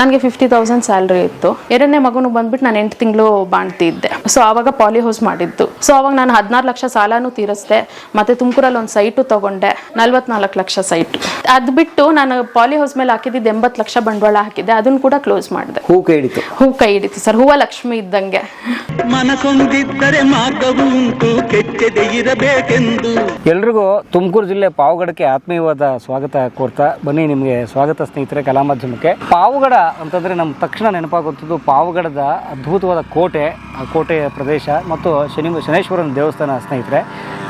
ನನಗೆ fifty thousand salary ಇತ್ತು. ಎರಡನೇ ಮಗನು ಬಂದ್ಬಿಟ್ಟು ನಾನು ಎಂಟು ತಿಂಗಳು ಬಾಣ್ತಿದ್ದೆ. ಸೊ ಆವಾಗ ಪಾಲಿ ಹೌಸ್ ಮಾಡಿದ್ದು. ಸೊ ಅವಾಗ ನಾನು ಹದಿನಾರು ಲಕ್ಷ ಸಾಲನೂ ತೀರಿಸಿದೆ. ಮತ್ತೆ ತುಮಕೂರಲ್ಲಿ ಒಂದು ಸೈಟು ತಗೊಂಡೆ. ನಲ್ವತ್ನಾಲ್ಕು ಲಕ್ಷ ಸೈಟ್ ಅದು ಬಿಟ್ಟು ನಾನು ಪಾಲಿ ಹೌಸ್ ಮೇಲೆ ಹಾಕಿದ್ದು ಎಂಬತ್ತು ಲಕ್ಷ ಬಂಡವಾಳ ಹಾಕಿದ್ದೆ. ಅದನ್ನು ಕೂಡ ಕ್ಲೋಸ್ ಮಾಡಿದೆ. ಹೂ ಕೈ ಹಿಡಿತು. ಹೂ ಕೈ ಹಿಡಿತು ಸರ್. ಹೂವ ಲಕ್ಷ್ಮಿ ಇದ್ದಂಗೆ. ಮನಸೊಂದಿದ್ದರೆ ಮಾರ್ಗವು ಉಂಟು. ಕೆಚ್ಚದೆ ಇರಬೇಕೆಂದು. ಎಲ್ರಿಗೂ ತುಮಕೂರು ಜಿಲ್ಲೆ ಪಾವಗಡಕ್ಕೆ ಆತ್ಮೀಯವಾದ ಸ್ವಾಗತ ಕೋರ್ತಾ. ಬನ್ನಿ ನಿಮಗೆ ಸ್ವಾಗತ ಸ್ನೇಹಿತರೆ ಕಲಾ ಮಾಧ್ಯಮಕ್ಕೆ ಪಾವಗಡ ಅಂತಂದ್ರೆ ನಮ್ಮ ತಕ್ಷಣ ನೆನಪಾಗುವಂಥದ್ದು ಪಾವಗಡದ ಅದ್ಭುತವಾದ ಕೋಟೆ, ಆ ಕೋಟೆಯ ಪ್ರದೇಶ ಮತ್ತು ಶನಿ, ಶನೇಶ್ವರನ ದೇವಸ್ಥಾನ ಸ್ನೇಹಿತರೆ.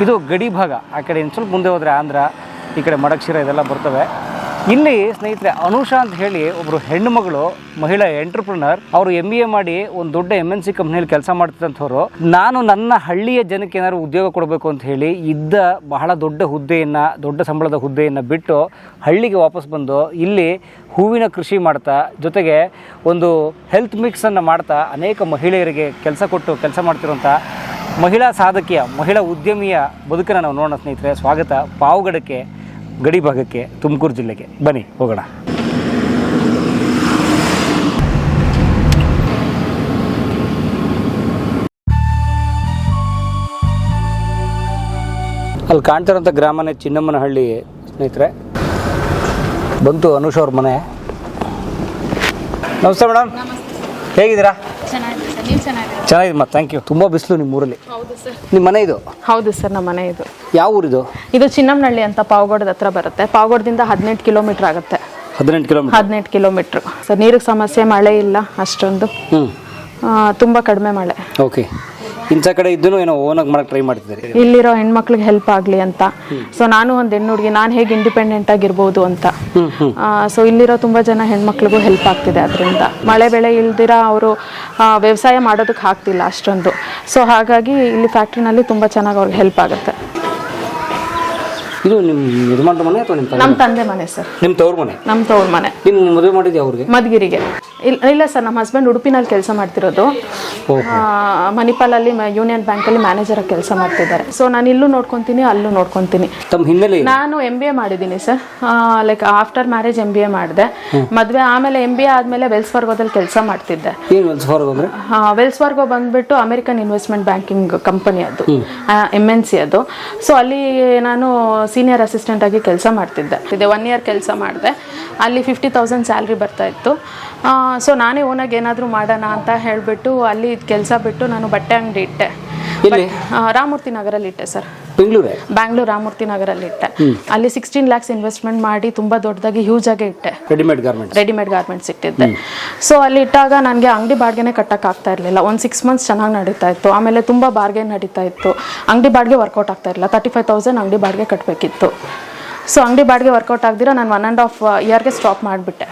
ಇದು ಗಡಿ ಭಾಗ. ಆ ಕಡೆ ಇನ್ನು ಸ್ವಲ್ಪ ಮುಂದೆ ಹೋದರೆ ಆಂಧ್ರ, ಈ ಕಡೆ ಮಡಕ್ಷಿರ ಇದೆಲ್ಲ ಬರ್ತವೆ. ಇಲ್ಲಿ ಸ್ನೇಹಿತರೆ, ಅನುಷಾ ಅಂತ ಹೇಳಿ ಒಬ್ಬರು ಹೆಣ್ಣು ಮಗಳು, ಮಹಿಳಾ ಎಂಟರ್ಪ್ರಿನರ್. ಅವರು ಎಂ ಬಿ ಎ ಮಾಡಿ ಒಂದು ದೊಡ್ಡ ಎಂ ಎನ್ ಸಿ ಕಂಪ್ನಿಯಲ್ಲಿ ಕೆಲಸ ಮಾಡ್ತಿದ್ದಂಥವ್ರು. ನಾನು ನನ್ನ ಹಳ್ಳಿಯ ಜನಕ್ಕೆ ಏನಾದ್ರು ಉದ್ಯೋಗ ಕೊಡಬೇಕು ಅಂತ ಹೇಳಿ ಇದ್ದ ಬಹಳ ದೊಡ್ಡ ಹುದ್ದೆಯನ್ನು, ದೊಡ್ಡ ಸಂಬಳದ ಹುದ್ದೆಯನ್ನು ಬಿಟ್ಟು ಹಳ್ಳಿಗೆ ವಾಪಸ್ ಬಂದು ಇಲ್ಲಿ ಹೂವಿನ ಕೃಷಿ ಮಾಡ್ತಾ, ಜೊತೆಗೆ ಒಂದು ಹೆಲ್ತ್ ಮಿಕ್ಸನ್ನು ಮಾಡ್ತಾ ಅನೇಕ ಮಹಿಳೆಯರಿಗೆ ಕೆಲಸ ಕೊಟ್ಟು ಕೆಲಸ ಮಾಡ್ತಿರುವಂಥ ಮಹಿಳಾ ಸಾಧಕಿಯ, ಮಹಿಳಾ ಉದ್ಯಮಿಯ ಬದುಕನ್ನು ನಾವು ನೋಡೋಣ ಸ್ನೇಹಿತರೆ. ಸ್ವಾಗತ, ಪಾವಗಡಕ್ಕೆ. ಗಡಿ ಭಾಗಕ್ಕೆ ತುಮಕೂರು ಜಿಲ್ಲೆಗೆ. ಬನ್ನಿ ಹೋಗೋಣ. ಅಲ್ಲಿ ಕಾಣ್ತಿರೋಂಥ ಗ್ರಾಮನೇ ಚಿನ್ನಮ್ಮನಹಳ್ಳಿ ಸ್ನೇಹಿತರೆ. ಬಂತು ಅನುಷ್ ಅವ್ರ ಮನೆ. ನಮಸ್ತೆ ಮೇಡಮ್. ಹೇಗಿದ್ದೀರಾ? ನೀವು ಚೆನ್ನಾಗಿದೆ ಚೆನ್ನಾಗಿದೆ ಮತ್ತೆ ಥ್ಯಾಂಕ್ ಯು ತುಂಬ ಬಿಸಿಲು ನಿಮ್ಮ ಊರಲ್ಲಿ ಹೌದು ಸರ್. ನಿಮ್ಮ ಮನೆ ಇದು? ಹೌದು ಸರ್ ನಮ್ಮ ಮನೆ ಇದು. ಯಾವ ಊರಿದು? ಇದು ಚಿನ್ನಮ್ನಹಳ್ಳಿ ಅಂತ ಪಾವಗಡದ ಹತ್ರ ಬರುತ್ತೆ. ಪಾವಗಡದಿಂದ ಹದಿನೆಂಟು ಕಿಲೋಮೀಟರ್ ಆಗುತ್ತೆ. ಹದಿನೆಂಟು ಕಿಲೋಮೀಟರ್. ಹದಿನೆಂಟು ಕಿಲೋಮೀಟ್ರ್. ಸರ್ ನೀರಿಗೆ ಸಮಸ್ಯೆ ಮಳೆ ಇಲ್ಲ ಅಷ್ಟೊಂದು. ಹ್ಞೂ ತುಂಬ ಕಡಿಮೆ ಮಳೆ. ಓಕೆ ಇಂಥ ಕಡೆ ಇದ್ದು ಏನೋ ಓನಾಗಿ ಮಾಡಕ್ ಟ್ರೈ ಮಾಡ್ತಿದ್ದಾರೆ? ಇಲ್ಲಿರೋ ಹೆಣ್ಮಕ್ಳಿಗೆ ಹೆಲ್ಪ್ ಆಗಲಿ ಅಂತ. ಸೊ ನಾನು ಒಂದು ಹೆಣ್ಣು ಹುಡುಗಿ ನಾನು ಹೇಗೆ ಇಂಡಿಪೆಂಡೆಂಟ್ ಆಗಿರ್ಬೋದು ಅಂತ. ಸೊ ಇಲ್ಲಿರೋ ತುಂಬ ಜನ ಹೆಣ್ಮಕ್ಳಿಗೂ ಹೆಲ್ಪ್ ಆಗ್ತಿದೆ ಅದರಿಂದ. ಮಳೆ ಬೆಳೆ ಇಲ್ದಿರ ಅವರು ವ್ಯವಸಾಯ ಮಾಡೋದಕ್ಕೆ ಆಗ್ತಿಲ್ಲ ಅಷ್ಟೊಂದು. ಸೊ ಹಾಗಾಗಿ ಇಲ್ಲಿ ಫ್ಯಾಕ್ಟ್ರಿನಲ್ಲಿ ತುಂಬ ಚೆನ್ನಾಗಿ ಅವ್ರಿಗೆ ಹೆಲ್ಪ್ ಆಗುತ್ತೆ. ಇದು ನಿಮ್ಮ ಯಜಮಾನ್ರ ಮನೆ ಅಥವಾ ನಿಮ್ಮ ನಮ್ಮ ತಂದೆ ಮನೆ ಸರ್. ನಿಮ್ಮ ತವ್ರ ಮನೆ? ನಮ್ಮ ತವ್ರ ಮನೆ. ನಿಮ್ಮ ಮದುವೆ ಮಾಡಿದ್ದು ಅವ್ರಿಗೆ? ಮಧುಗಿರಿಗೆ ಇಲ್ಲ ಇಲ್ಲ ಸರ್ ನಮ್ಮ ಹಸ್ಬೆಂಡ್ ಉಡುಪಿನಲ್ಲಿ ಕೆಲಸ ಮಾಡ್ತಿರೋದು. ಆ, ಮಣಿಪಾಲಲ್ಲಿ ಮ- ಯೂನಿಯನ್ ಬ್ಯಾಂಕಲ್ಲಿ ಮ್ಯಾನೇಜರ್ ಆಗಿ ಕೆಲಸ ಮಾಡ್ತಿದ್ದಾರೆ. ಸೊ ನಾನು ಇಲ್ಲೂ ನೋಡ್ಕೊತೀನಿ ಅಲ್ಲೂ ನೋಡ್ಕೊತೀನಿ. ತಮ್ಮ ಹಿನ್ನೆಲೆ ಏನು? ನಾನು ಎಂ ಬಿ ಎ ಮಾಡಿದ್ದೀನಿ sir. Like after marriage M B A ಮಾಡಿದೆ. ಮದುವೆ ಆಮೇಲೆ ಎಂ ಬಿ ಎ ಆದಮೇಲೆ ವೆಲ್ಸ್ ಫಾರ್ಗೋದಲ್ಲಿ ಕೆಲಸ ಮಾಡ್ತಿದ್ದೆ. ಏನು ಒಂದು ವೆಲ್ಸ್ ಫಾರ್ಗೋ ಬಂದ್ಬಿಟ್ಟು ಅಮೆರಿಕನ್ ಇನ್ವೆಸ್ಟ್ಮೆಂಟ್ ಬ್ಯಾಂಕಿಂಗ್ ಕಂಪನಿ ಅದು. ಎಂ ಎನ್ ಸಿ ಅದು. ಸೊ ಅಲ್ಲಿ ನಾನು ಸೀನಿಯರ್ ಅಸಿಸ್ಟೆಂಟ್ ಆಗಿ ಕೆಲಸ ಮಾಡ್ತಿದ್ದೆ. ಇದೆ ಒನ್ ಇಯರ್ ಕೆಲಸ ಮಾಡಿದೆ. ಅಲ್ಲಿ ಫಿಫ್ಟಿ ತೌಸಂಡ್ ಸ್ಯಾಲ್ರಿ ಬರ್ತಾ ಇತ್ತು. ಸೊ ನಾನೇ ಓನಾಗಿ ಏನಾದರೂ ಮಾಡೋಣ ಅಂತ ಹೇಳಿಬಿಟ್ಟು ಅಲ್ಲಿ ಕೆಲಸ ಬಿಟ್ಟು ನಾನು ಬಟ್ಟೆ ಅಂಗಡಿ ಇಟ್ಟೆ. ರಾಮಮೂರ್ತಿ ನಗರಲ್ಲಿ ಇಟ್ಟೆ ಸರ್. ಬೆಂಗಳೂರೇ? ಬ್ಯಾಂಗ್ಳೂರ್ ರಾಮೂರ್ತಿ ನಗರಲ್ಲಿ ಇಟ್ಟೆ. ಅಲ್ಲಿ ಸಿಕ್ಸ್ಟೀನ್ ಲ್ಯಾಕ್ಸ್ ಇನ್ವೆಸ್ಟ್ಮೆಂಟ್ ಮಾಡಿ ತುಂಬಾ ದೊಡ್ಡದಾಗಿ ಹ್ಯೂಜ್ ಆಗಿ ಇಟ್ಟೆ. ರೆಡಿಮೇಡ್ ಗಾರ್ಮೆಂಟ್ ರೆಡಿಮೇಡ್ ಗಾರ್ಮೆಂಟ್ಸ್ ಇಟ್ಟಿದ್ದೆ. ಸೊ ಅಲ್ಲಿ ಇಟ್ಟಾಗ ನನಗೆ ಅಂಗಡಿ ಬಾಡಿಗೆನೆ ಕಟ್ಟಕ್ಕೆ ಆಗ್ತಾ ಇರಲಿಲ್ಲ. ಒಂದು ಸಿಕ್ಸ್ ಮಂತ್ಸ್ ಚೆನ್ನಾಗಿ ನಡೀತಾ ಇತ್ತು. ಆಮೇಲೆ ತುಂಬಾ ಬಾರ್ಗೆ ನಡೀತಾ ಇತ್ತು. ಅಂಗಡಿ ಬಾಡಿಗೆ ವರ್ಕೌಟ್ ಆಗ್ತಾ ಇರಲಿಲ್ಲ. ತರ್ಟಿ ಫೈವ್ ತೌಸಂಡ್ ಅಂಗಡಿ ಬಾಡಿಗೆ ಕಟ್ಟಬೇಕಿತ್ತು ಸೊ ಅಂಗಡಿ ಬಾಡಿಗೆ ವರ್ಕೌಟ್ ಆಗದಿರ ನಾನು ಒನ್ ಆ್ಯಂಡ್ ಹಾಫ್ ಇಯರ್ಗೆ ಸ್ಟಾಪ್ ಮಾಡಿಬಿಟ್ಟೆ.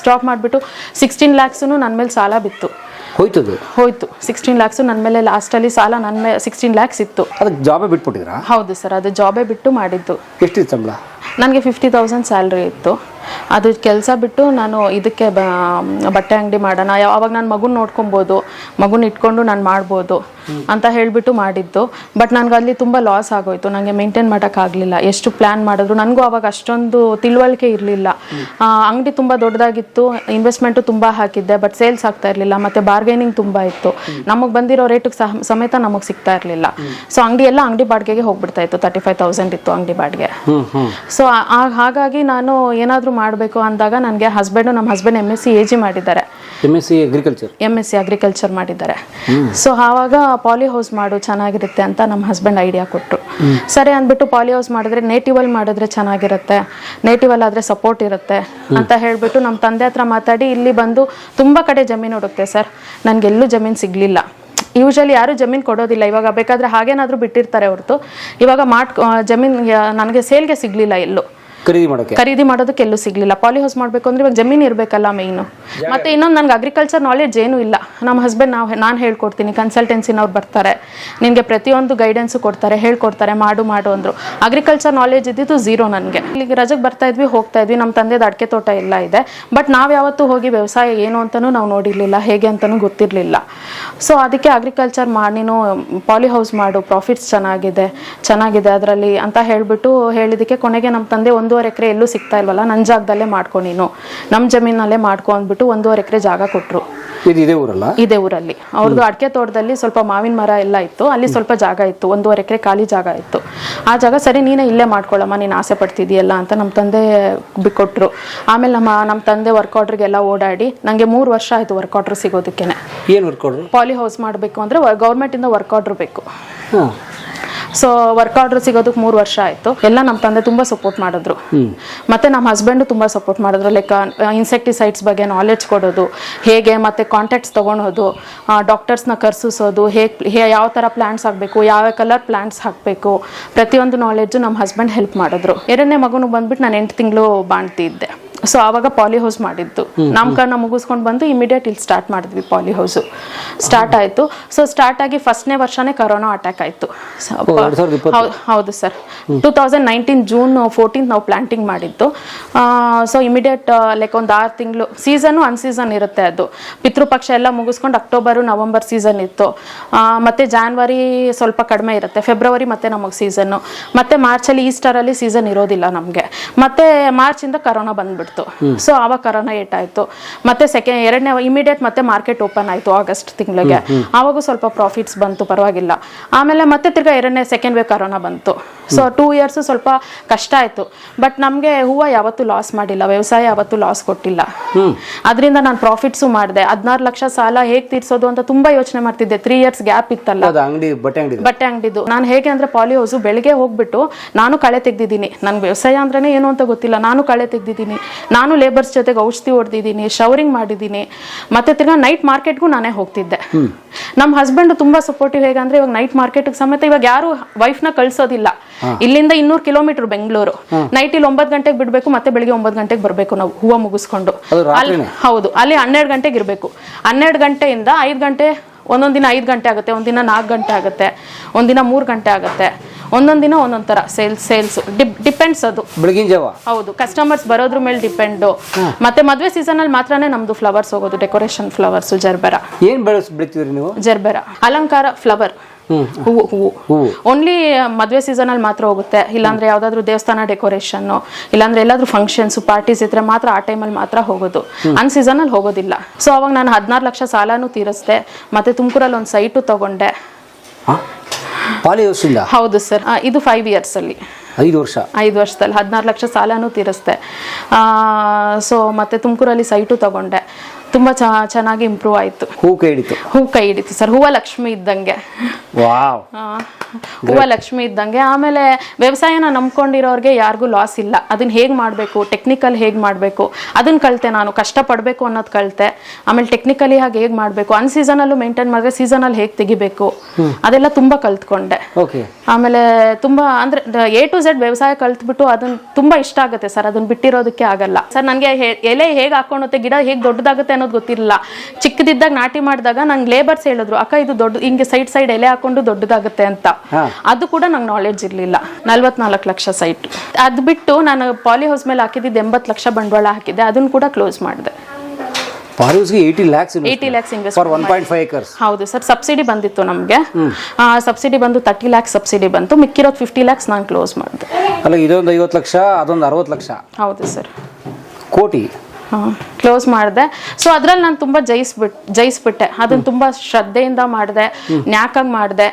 ಸ್ಟಾಪ್ ಮಾಡಿಬಿಟ್ಟು ಸಿಕ್ಸ್ಟೀನ್ ಲ್ಯಾಕ್ಸು ನನ್ನ ಮೇಲೆ ಸಾಲ ಬಿತ್ತು. ಹೋಯ್ತು ಹೋಯ್ತು. ಸಿಕ್ಸ್ಟೀನ್ ಲ್ಯಾಕ್ಸು ನನ್ನ ಮೇಲೆ ಲಾಸ್ಟಲ್ಲಿ ಸಾಲ ನನ್ನ ಮೇಲೆ ಸಿಕ್ಸ್ಟೀನ್ ಲ್ಯಾಕ್ಸ್ ಇತ್ತು. ಅದಕ್ಕೆ ಜಾಬೇ ಬಿಟ್ಬಿಟ್ಟಿದ್ರಾ ಹೌದು ಸರ್ ಅದು ಜಾಬೇ ಬಿಟ್ಟು ಮಾಡಿದ್ದು. ಎಷ್ಟಿತ್ತು ಸಂಬಳ? ನನಗೆ ಫಿಫ್ಟಿ ತೌಸಂಡ್ ಸ್ಯಾಲ್ರಿ ಇತ್ತು. ಅದು ಕೆಲಸ ಬಿಟ್ಟು ನಾನು ಇದಕ್ಕೆ ಬಟ್ಟೆ ಅಂಗಡಿ ಮಾಡೋಣ. ಯಾವಾಗ ನಾನು ಮಗುನ ನೋಡ್ಕೊಬೋದು. ಮಗುನ ಇಟ್ಕೊಂಡು ನಾನು ಮಾಡ್ಬೋದು ಅಂತ ಹೇಳಿಬಿಟ್ಟು ಮಾಡಿದ್ದು. ಬಟ್ ನನಗೆ ಅಲ್ಲಿ ತುಂಬ ಲಾಸ್ ಆಗೋಯ್ತು. ನನಗೆ ಮೇಂಟೈನ್ ಮಾಡೋಕ್ಕಾಗಲಿಲ್ಲ ಎಷ್ಟು ಪ್ಲ್ಯಾನ್ ಮಾಡಿದ್ರು ನನಗೂ ಅವಾಗ ಅಷ್ಟೊಂದು ತಿಳುವಳಿಕೆ ಇರಲಿಲ್ಲ. ಅಂಗಡಿ ತುಂಬ ದೊಡ್ಡದಾಗಿತ್ತು. ಇನ್ವೆಸ್ಟ್ಮೆಂಟು ತುಂಬ ಹಾಕಿದ್ದೆ. ಬಟ್ ಸೇಲ್ಸ್ ಆಗ್ತಾ ಇರಲಿಲ್ಲ. ಮತ್ತು ಬಾರ್ಗೇನಿಂಗ್ ತುಂಬ ಇತ್ತು. ನಮಗೆ ಬಂದಿರೋ ರೇಟಿಗೆ ಸಮೇತ ನಮಗೆ ಸಿಗ್ತಾ ಇರಲಿಲ್ಲ. ಸೊ ಅಂಗಡಿ ಎಲ್ಲ ಅಂಗಡಿ ಬಾಡಿಗೆಗೆ ಹೋಗ್ಬಿಡ್ತಾ ಇತ್ತು. ತರ್ಟಿ ಫೈವ್ ತೌಸಂಡ್ ಇತ್ತು ಅಂಗಡಿ ಬಾಡಿಗೆ. ಸೊ ಹಾಗಾಗಿ ನಾನು ಏನಾದರೂ ಮಾಡಬೇಕು ಅಂದಾಗ ನನಗೆ ಹಸ್ಬೆಂಡು ನಮ್ಮ husband M S C A G ಮಾಡಿದ್ದಾರೆ. M S C agriculture M S C agriculture ಮಾಡಿದ್ದಾರೆ. ಸೊ ಆವಾಗ ಪಾಲಿ ಹೌಸ್ ಮಾಡು ಚೆನ್ನಾಗಿರುತ್ತೆ ಅಂತ ನಮ್ಮ ಹಸ್ಬೆಂಡ್ ಐಡಿಯಾ ಕೊಟ್ಟರು ಸರಿ ಅಂದ್ಬಿಟ್ಟು ಪಾಲಿ ಹೌಸ್ ಮಾಡಿದ್ರೆ ನೇಟಿವಲ್ಲಿ ಮಾಡಿದ್ರೆ ಚೆನ್ನಾಗಿರುತ್ತೆ. ನೇಟಿವಲ್ ಆದರೆ ಸಪೋರ್ಟ್ ಇರುತ್ತೆ ಅಂತ ಹೇಳಿಬಿಟ್ಟು ನಮ್ಮ ತಂದೆ ಹತ್ರ ಮಾತಾಡಿ ಇಲ್ಲಿ ಬಂದು ತುಂಬ ಕಡೆ ಜಮೀನು ಹುಡುಕ್ತೆ ಸರ್. ನನಗೆಲ್ಲೂ ಜಮೀನು ಸಿಗಲಿಲ್ಲ. ಯೂಶಲಿ ಯಾರು ಜಮೀನು ಕೊಡೋದಿಲ್ಲ. ಇವಾಗ ಬೇಕಾದ್ರೆ ಹಾಗೇನಾದರೂ ಬಿಟ್ಟಿರ್ತಾರೆ ಹೊರತು. ಇವಾಗ ಮಾಡ್ ಜಮೀನು ನನಗೆ ಸೇಲ್ಗೆ ಸಿಗಲಿಲ್ಲ ಎಲ್ಲೂ. ಖರೀದಿ ಮಾಡೋದಕ್ಕೆ ಎಲ್ಲೂ ಸಿಗ್ಲಿಲ್ಲ. ಪಾಲಿ ಹೌಸ್ ಮಾಡಬೇಕು ಅಂದ್ರೆ ಇವಾಗ ಜಮೀನು ಇರಬೇಕಲ್ಲ ಮೇಯ್ನು ಮತ್ತೆ ಇನ್ನೊಂದು ನನಗೆ ಅಗ್ರಿಕಲ್ಚರ್ ನಾಲೆಡ್ಜ್ ಏನೂ ಇಲ್ಲ. ನಮ್ಮ ಹಸ್ಬೆಂಡ್ ನಾವು ನಾನು ಹೇಳ್ಕೊಡ್ತೀನಿ ಕನ್ಸಲ್ಟೆನ್ಸಿನವ್ರು ಬರ್ತಾರೆ. ನಿನಗೆ ಪ್ರತಿಯೊಂದು ಗೈಡೆನ್ಸು ಕೊಡ್ತಾರೆ ಹೇಳ್ಕೊಡ್ತಾರೆ ಮಾಡು ಮಾಡು ಅಂದ್ರು. ಅಗ್ರಿಕಲ್ಚರ್ ನಾಲೆಡ್ಜ್ ಇದ್ದಿದ್ದು ಝೀರೋ ನನಗೆ. ಇಲ್ಲಿಗೆ ರಜೆಗೆ ಬರ್ತಾ ಇದ್ವಿ ಹೋಗ್ತಾ ಇದ್ವಿ. ನಮ್ಮ ತಂದೆದು ಅಡಿಕೆ ತೋಟ ಎಲ್ಲ ಇದೆ. ಬಟ್ ನಾವು ಯಾವತ್ತೂ ಹೋಗಿ ವ್ಯವಸಾಯ ಏನು ಅಂತಲೂ ನಾವು ನೋಡಿರ್ಲಿಲ್ಲ. ಹೇಗೆ ಅಂತಲೂ ಗೊತ್ತಿರಲಿಲ್ಲ. ಸೊ ಅದಕ್ಕೆ ಅಗ್ರಿಕಲ್ಚರ್ ಮಾಡಿ ನೀನು ಪಾಲಿ ಹೌಸ್ ಮಾಡು. ಪ್ರಾಫಿಟ್ಸ್ ಚೆನ್ನಾಗಿದೆ ಚೆನ್ನಾಗಿದೆ ಅದರಲ್ಲಿ ಅಂತ ಹೇಳಿಬಿಟ್ಟು ಹೇಳಿದ್ದಕ್ಕೆ ಕೊನೆಗೆ ನಮ್ಮ ತಂದೆ ಒಂದೂವರೆ ಎಕರೆ ಎಲ್ಲೂ ಸಿಗ್ತಾ ಇಲ್ವಲ್ಲ? ನನ್ನ ಜಾಗದಲ್ಲೇ ಮಾಡ್ಕೊ ನೀನು. ನಮ್ಮ ಜಮೀನಲ್ಲೇ ಮಾಡ್ಕೊ ಅಂದ್ಬಿಟ್ಟು ಒಂದೂವರೆ ಎಕರೆ ಜಾಗ ಕೊಟ್ಟರು ಇದು ಇದೇ ಊರಲ್ಲ? ಇದೇ ಊರಲ್ಲಿ. ಅವ್ರದ್ದು ಅಡಿಕೆ ತೋಟದಲ್ಲಿ ಸ್ವಲ್ಪ ಮಾವಿನ ಮರ ಎಲ್ಲ ಇತ್ತು. ಅಲ್ಲಿ ಸ್ವಲ್ಪ ಜಾಗ ಇತ್ತು. ಒಂದೂವರೆ ಎಕರೆ ಖಾಲಿ ಜಾಗ ಇತ್ತು. ಆ ಜಾಗ ಸರಿ ನೀನೇ ಇಲ್ಲೇ ಮಾಡ್ಕೊಳ್ಳಮ್ಮ ನೀನು ಆಸೆ ಪಡ್ತಿದೀಯಲ್ಲ ಅಂತ ನಮ್ಮ ತಂದೆ ಬಿಟ್ಕೊಟ್ರು ಆಮೇಲೆ ನಮ್ಮ ನಮ್ಮ ತಂದೆ ವರ್ಕ್ ಆರ್ಡ್ರಿಗೆಲ್ಲ ಓಡಾಡಿ ನನಗೆ ಮೂರು ವರ್ಷ ಆಯಿತು ವರ್ಕ್ ಆರ್ಡ್ರ್ ಸಿಗೋದಕ್ಕೇನೆ. ಏನು ವರ್ಕೊಡ್ರು ಪಾಲಿ ಹೌಸ್ ಮಾಡಬೇಕು ಅಂದರೆ ಗೌರ್ಮೆಂಟಿಂದ ವರ್ಕ್ ಆರ್ಡ್ರ್ ಬೇಕು. ಸೊ ವರ್ಕ್ ಆರ್ಡರ್ ಸಿಗೋದಕ್ಕೆ ಮೂರು ವರ್ಷ ಆಯಿತು. ಎಲ್ಲ ನಮ್ಮ ತಂದೆ ತುಂಬ ಸಪೋರ್ಟ್ ಮಾಡಿದ್ರು. ಮತ್ತೆ ನಮ್ಮ ಹಸ್ಬೆಂಡು ತುಂಬ ಸಪೋರ್ಟ್ ಮಾಡಿದ್ರು. ಲೈಕ್ ಇನ್ಸೆಕ್ಟಿಸೈಡ್ಸ್ ಬಗ್ಗೆ ನಾಲೆಡ್ಜ್ ಕೊಡೋದು ಹೇಗೆ ಮತ್ತೆ ಕಾಂಟ್ಯಾಕ್ಟ್ಸ್ ತೊಗೊಳೋದು ಡಾಕ್ಟರ್ಸ್ನ ಕರ್ಸಿಸೋದು ಹೇಗೆ ಹೇ ಯಾವ ಥರ ಪ್ಲಾಂಟ್ಸ್ ಹಾಕಬೇಕು ಯಾವ ಕಲರ್ ಪ್ಲಾಂಟ್ಸ್ ಹಾಕಬೇಕು ಪ್ರತಿಯೊಂದು ನಾಲೆಡ್ಜು ನಮ್ಮ ಹಸ್ಬೆಂಡ್ ಹೆಲ್ಪ್ ಮಾಡಿದ್ರು. ಎರಡನೇ ಮಗುನೂ ಬಂದ್ಬಿಟ್ಟು ನಾನು ಎಂಟು ತಿಂಗಳು ಬಾಣ್ತಿದ್ದೆ. ಸೊ ಆವಾಗ ಪಾಲಿ ಹೌಸ್ ಮಾಡಿದ್ದು. ನಾಮಕರಣ ಮುಗಿಸ್ಕೊಂಡು ಬಂದು ಇಮಿಡಿಯೇಟ್ ಇಲ್ಲಿ ಸ್ಟಾರ್ಟ್ ಮಾಡಿದ್ವಿ ಪಾಲಿ ಹೌಸು ಸ್ಟಾರ್ಟ್ ಆಯಿತು. ಸೊ ಸ್ಟಾರ್ಟ್ ಆಗಿ ಫಸ್ಟ್ನೇ ವರ್ಷನೇ ಕರೋನಾ ಅಟ್ಯಾಕ್ ಆಯಿತು. ಹೌದು ಹೌದು sir two thousand nineteen June fourteen ನಾವು ಪ್ಲಾಂಟಿಂಗ್ ಮಾಡಿದ್ದು. ಸೊ ಇಮಿಡಿಯೇಟ್ ಲೈಕ್ ಒಂದು ಆರು ತಿಂಗಳು ಸೀಸನು ಅನ್ಸೀಸನ್ ಇರುತ್ತೆ ಅದು. ಪಿತೃಪಕ್ಷ ಎಲ್ಲ ಮುಗಿಸ್ಕೊಂಡು ಅಕ್ಟೋಬರು ನವೆಂಬರ್ ಸೀಸನ್ ಇತ್ತು. ಮತ್ತೆ ಜಾನ್ವರಿ ಸ್ವಲ್ಪ ಕಡಿಮೆ ಇರುತ್ತೆ. ಫೆಬ್ರವರಿ ಮತ್ತೆ ನಮಗೆ ಸೀಸನ್ನು ಮತ್ತೆ ಮಾರ್ಚಲ್ಲಿ ಈಸ್ಟರಲ್ಲಿ ಸೀಸನ್ ಇರೋದಿಲ್ಲ ನಮಗೆ. ಮತ್ತೆ ಮಾರ್ಚಿಂದ ಕರೋನಾ ಬಂದ್ಬಿಡ್ತು. ಸೊ ಆವಾಗ ಕರೋನಾ ಆಯ್ತು. ಮತ್ತೆ ಸೆಕೆಂಡ್ ಎರಡನೇ ಇಮಿಡಿಯೇಟ್ ಮತ್ತೆ ಮಾರ್ಕೆಟ್ ಓಪನ್ ಆಯ್ತು ಆಗಸ್ಟ್ ತಿಂಗಳಿಗೆ. ಆವಾಗೂ ಸ್ವಲ್ಪ ಪ್ರಾಫಿಟ್ಸ್ ಬಂತು ಪರವಾಗಿಲ್ಲ. ಆಮೇಲೆ ಮತ್ತೆ ತಿರ್ಗಾ ಎರಡನೇ ಸೆಕೆಂಡ್ ವೇ ಕರೋನಾ ಬಂತು. ಸೊ ಟೂ ಇಯರ್ಸ್ ಸ್ವಲ್ಪ ಕಷ್ಟ ಆಯ್ತು. ಬಟ್ ನಮಗೆ ಹೂವು ಯಾವತ್ತೂ ಲಾಸ್ ಮಾಡಿಲ್ಲ ವ್ಯವಸಾಯ ಯಾವತ್ತೂ ಲಾಸ್ ಕೊಟ್ಟಿಲ್ಲ. ಅದರಿಂದ ನಾನು ಪ್ರಾಫಿಟ್ಸು ಮಾಡಿದೆ. ಹದಿನಾರು ಲಕ್ಷ ಸಾಲ ಹೇಗೆ ತೀರ್ಸೋದು ಅಂತ ತುಂಬಾ ಯೋಚನೆ ಮಾಡ್ತಿದ್ದೆ. ತ್ರೀ ಇಯರ್ಸ್ ಗ್ಯಾಪ್ ಇತ್ತಲ್ಲ. ಬಟ್ಟೆ ಅಂಗಡಿ ಬಟ್ಟೆ ಅಂಗಡಿದು? ನಾನು ಹೇಗೆ ಅಂದ್ರೆ ಪಾಲಿ ಹೌಸು ಬೆಳಿಗ್ಗೆ ಹೋಗ್ಬಿಟ್ಟು ನಾನು ಕಳೆ ತೆಗ್ದಿದ್ದೀನಿ. ನನ್ಗೆ ವ್ಯವಸಾಯ ಅಂದ್ರೆ ಏನು ಅಂತ ಗೊತ್ತಿಲ್ಲ. ನಾನು ಕಳೆ ತೆಗ್ದಿದ್ದೀನಿ. ನಾನು ಲೇಬರ್ಸ್ ಜೊತೆಗೆ ಔಷಧಿ ಹೊಡೆದಿದ್ದೀನಿ ಶವರಿಂಗ್ ಮಾಡಿದ್ದೀನಿ ಮತ್ತೆ ತಿರ್ಗಾ ನೈಟ್ ಮಾರ್ಕೆಟ್ಗೂ ನಾನೇ ಹೋಗ್ತಿದ್ದೆ. ನಮ್ಮ ಹಸ್ಬೆಂಡ್ ತುಂಬಾ ಸಪೋರ್ಟಿವ್ ಹೇಗಂದ್ರೆ ಇವಾಗ ನೈಟ್ ಮಾರ್ಕೆಟ್ ಸಮೇತ ಇವಾಗ ಯಾರು ವೈಫ್ನ ಕಳ್ಸೋದಿಲ್ಲ. ಇಲ್ಲಿಂದ ಇನ್ನೂರು ಕಿಲೋಮೀಟರ್ ಬೆಂಗಳೂರು. ನೈಟ್ ಇಲ್ಲಿ ಒಂಬತ್ತು ಗಂಟೆಗೆ ಬಿಡಬೇಕು ಮತ್ತೆ ಬೆಳಿಗ್ಗೆ ಒಂಬತ್ತು ಗಂಟೆಗೆ ಬರಬೇಕು ನಾವು ಹೂವು ಮುಗಿಸ್ಕೊಂಡು. ಅಲ್ಲಿ ಹೌದು ಅಲ್ಲಿ ಹನ್ನೆರಡು ಗಂಟೆಗೆ ಇರಬೇಕು. ಹನ್ನೆರಡು ಗಂಟೆಯಿಂದ ಐದು ಗಂಟೆ ಒಂದೊಂದು ದಿನ ಐದು ಗಂಟೆ ಆಗುತ್ತೆ ಒಂದಿನ ನಾಲ್ಕು ಗಂಟೆ ಆಗುತ್ತೆ ಒಂದಿನ ಮೂರು ಗಂಟೆ ಆಗುತ್ತೆ. ಒಂದೊಂದು ದಿನ ಒಂದೊಂದು ಥರ ಸೇಲ್ಸ್ ಸೇಲ್ಸ್. ಡಿಪೆಂಡ್ಸ್ ಅದು. ಬೆಳಗಿನ ಜಾವ? ಹೌದು ಕಸ್ಟಮರ್ಸ್ ಬರೋದ್ರ ಮೇಲೆ ಡಿಪೆಂಡು. ಮತ್ತೆ ಮದುವೆ ಸೀಸನಲ್ಲಿ ಮಾತ್ರನೇ ನಮ್ದು ಫ್ಲವರ್ಸ್ ಹೋಗೋದು ಡೆಕೋರೇಷನ್ ಫ್ಲವರ್ಸು ಜರ್ಬರ. ಏನು ಬೆಳೆಸ್ ಬೆಳಿತೀರಿ ನೀವು? ಜರ್ಬರ. ಅಲಂಕಾರ ಫ್ಲವರ್ ಹೂವು ಹೂವು. ಓನ್ಲಿ ಮದುವೆ ಸೀಸನಲ್ಲಿ ಮಾತ್ರ ಹೋಗುತ್ತೆ. ಇಲ್ಲಾಂದ್ರೆ ಯಾವ್ದಾದ್ರು ದೇವಸ್ಥಾನ ಡೆಕೋರೇಷನ್ ಇಲ್ಲಾಂದ್ರೆ ಎಲ್ಲಾದ್ರೂ ಫಂಕ್ಷನ್ಸ್ ಪಾರ್ಟೀಸ್ ಇದ್ರೆ ಮಾತ್ರ ಆ ಟೈಮಲ್ಲಿ ಮಾತ್ರ ಹೋಗೋದು. ಅನ್ ಸೀಸನಲ್ಲಿ ಹೋಗೋದಿಲ್ಲ. ಸೊ ಅವಾಗ ನಾನು ಹದಿನಾರು ಲಕ್ಷ ಸಾಲನೂ ತೀರಿಸ್ದೆ. ಮತ್ತೆ ತುಮಕೂರಲ್ಲಿ ಒಂದು ಸೈಟು ತಗೊಂಡೆ. ಹೌದು ಸರ್. ಇದು ಫೈವ್ ಇಯರ್ಸಲ್ಲಿ ಐದು ವರ್ಷ? ಐದು ವರ್ಷದಲ್ಲಿ ಹದಿನಾರು ಲಕ್ಷ ಸಾಲನೂ ತೀರಿಸ್ದೆ. ಸೊ ಮತ್ತೆ ತುಮಕೂರಲ್ಲಿ ಸೈಟು ತಗೊಂಡೆ. ತುಂಬಾ ಚೆನ್ನಾಗಿ ಇಂಪ್ರೂವ್ ಆಯಿತು. ಹೂ ಕೈ ಹಿಡಿತು? ಹೂ ಕೈ ಹಿಡಿತು ಸರ್. ಹೂವ ಲಕ್ಷ್ಮಿ ಇದ್ದಂಗೆ. ವಾವ್. ಹೂವ ಲಕ್ಷ್ಮಿ ಇದ್ದಂಗೆ. ಆಮೇಲೆ ವ್ಯವಸಾಯನ ನಂಬ್ಕೊಂಡಿರೋರ್ಗೆ ಯಾರಿಗೂ ಲಾಸ್ ಇಲ್ಲ. ಅದನ್ನ ಹೇಗೆ ಮಾಡಬೇಕು? ಟೆಕ್ನಿಕಲ್ ಹೇಗೆ ಮಾಡಬೇಕು? ಅದನ್ನ ಕಲಿತೆ ನಾನು. ಕಷ್ಟಪಡಬೇಕು ಅನ್ನೋದು ಕಲಿತೆ ಆಮೇಲೆ ಟೆಕ್ನಿಕಲಿ ಹಾಗೆ ಹೇಗೆ ಮಾಡಬೇಕು? ಅನ್ ಸೀಸನಲ್ಲೂ ಮೇಂಟೈನ್ ಮಾಡಿದ್ರೆ ಸೀಸನಲ್ಲಿ ಹೇಗೆ ತೆಗಿಬೇಕು? ಅದೆಲ್ಲ ತುಂಬ ಕಲ್ತ್ಕೊಂಡೆ ಆಮೇಲೆ ತುಂಬಾ ಅಂದ್ರೆ ಎ ಟು ಝೆಡ್ ವ್ಯವಸಾಯ ಕಲ್ತ್ಬಿಟ್ಟು ಅದನ್ನ ತುಂಬಾ ಇಷ್ಟ ಆಗುತ್ತೆ ಸರ್. ಅದನ್ನ ಬಿಟ್ಟಿರೋದಕ್ಕೆ ಆಗಲ್ಲ. ಸರ್ ನನಗೆ ಎಲೆ ಹೇಗೆ ಹಾಕೊಂಡುತ್ತೆ ಗಿಡ ಹೇಗೆ ದೊಡ್ಡದಾಗುತ್ತೆ ಅನ್ನೋದು ಗೊತ್ತಿರಲಿಲ್ಲ. ಚಿಕ್ಕದಿದ್ದಾಗ ನಾಟಿ ಮಾಡಿದಾಗ ನಂಗೆ ಲೇಬರ್ಸ್ ಹೇಳಿದ್ರು ಅಕ್ಕ ಇದು ದೊಡ್ಡ ಹಿಂಗೆ ಸೈಡ್ ಸೈಡ್ ಎಲೆ ಹಾಕೊಂಡು ದೊಡ್ಡದಾಗುತ್ತೆ ಅಂತ. ಅದು ಕೂಡ ನಂಗೆ ನಾಲೆಡ್ಜ್ ಇರಲಿಲ್ಲ. ನಲ್ವತ್ನಾಲ್ಕು ಲಕ್ಷ ಸೈಟ್ ಅದು ಬಿಟ್ಟು ನಾನು ಪಾಲಿ ಹೌಸ್ ಮೇಲೆ ಹಾಕಿದ್ದು ಎಂಬತ್ತು ಲಕ್ಷ ಬಂಡವಾಳ ಹಾಕಿದ್ದೆ. ಅದನ್ನ ಕೂಡ ಕ್ಲೋಸ್ ಮಾಡಿದೆ. ಹೌದು ಸರ್ ಸಬ್ಸಿಡಿ ಬಂದಿತ್ತು ನಮಗೆ. ಸಬ್ಸಿಡಿ ಬಂದು ತರ್ಟಿ ಲ್ಯಾಕ್ಸ್ ಸಬ್ಸಿಡಿ ಬಂತು. ಮಿಕ್ಕಿರೋದು ಫಿಫ್ಟಿ ಲ್ಯಾಕ್ಸ್ ನಾನು ಕ್ಲೋಸ್ ಮಾಡಿದೆ. ಅಲ್ಲ ಇದೊಂದು ಐವತ್ತು ಲಕ್ಷ ಅದೊಂದು ಅರವತ್ತು ಲಕ್ಷ. ಹೌದು ಸರ್. ಕೋಟಿ. ಕ್ಲೋಸ್ ಮಾಡಿದೆ. ಸೊ ಅದ್ರಲ್ಲಿ ನಾನು ತುಂಬಾ ಜಯಿಸ್ಬಿಟ್ ಜಯಿಸ್ಬಿಟ್ಟೆ. ಅದನ್ನ ತುಂಬಾ ಶ್ರದ್ಧೆಯಿಂದ ಮಾಡಿದೆ ನ್ಯಾಕಾಗಿ ಮಾಡಿದೆ.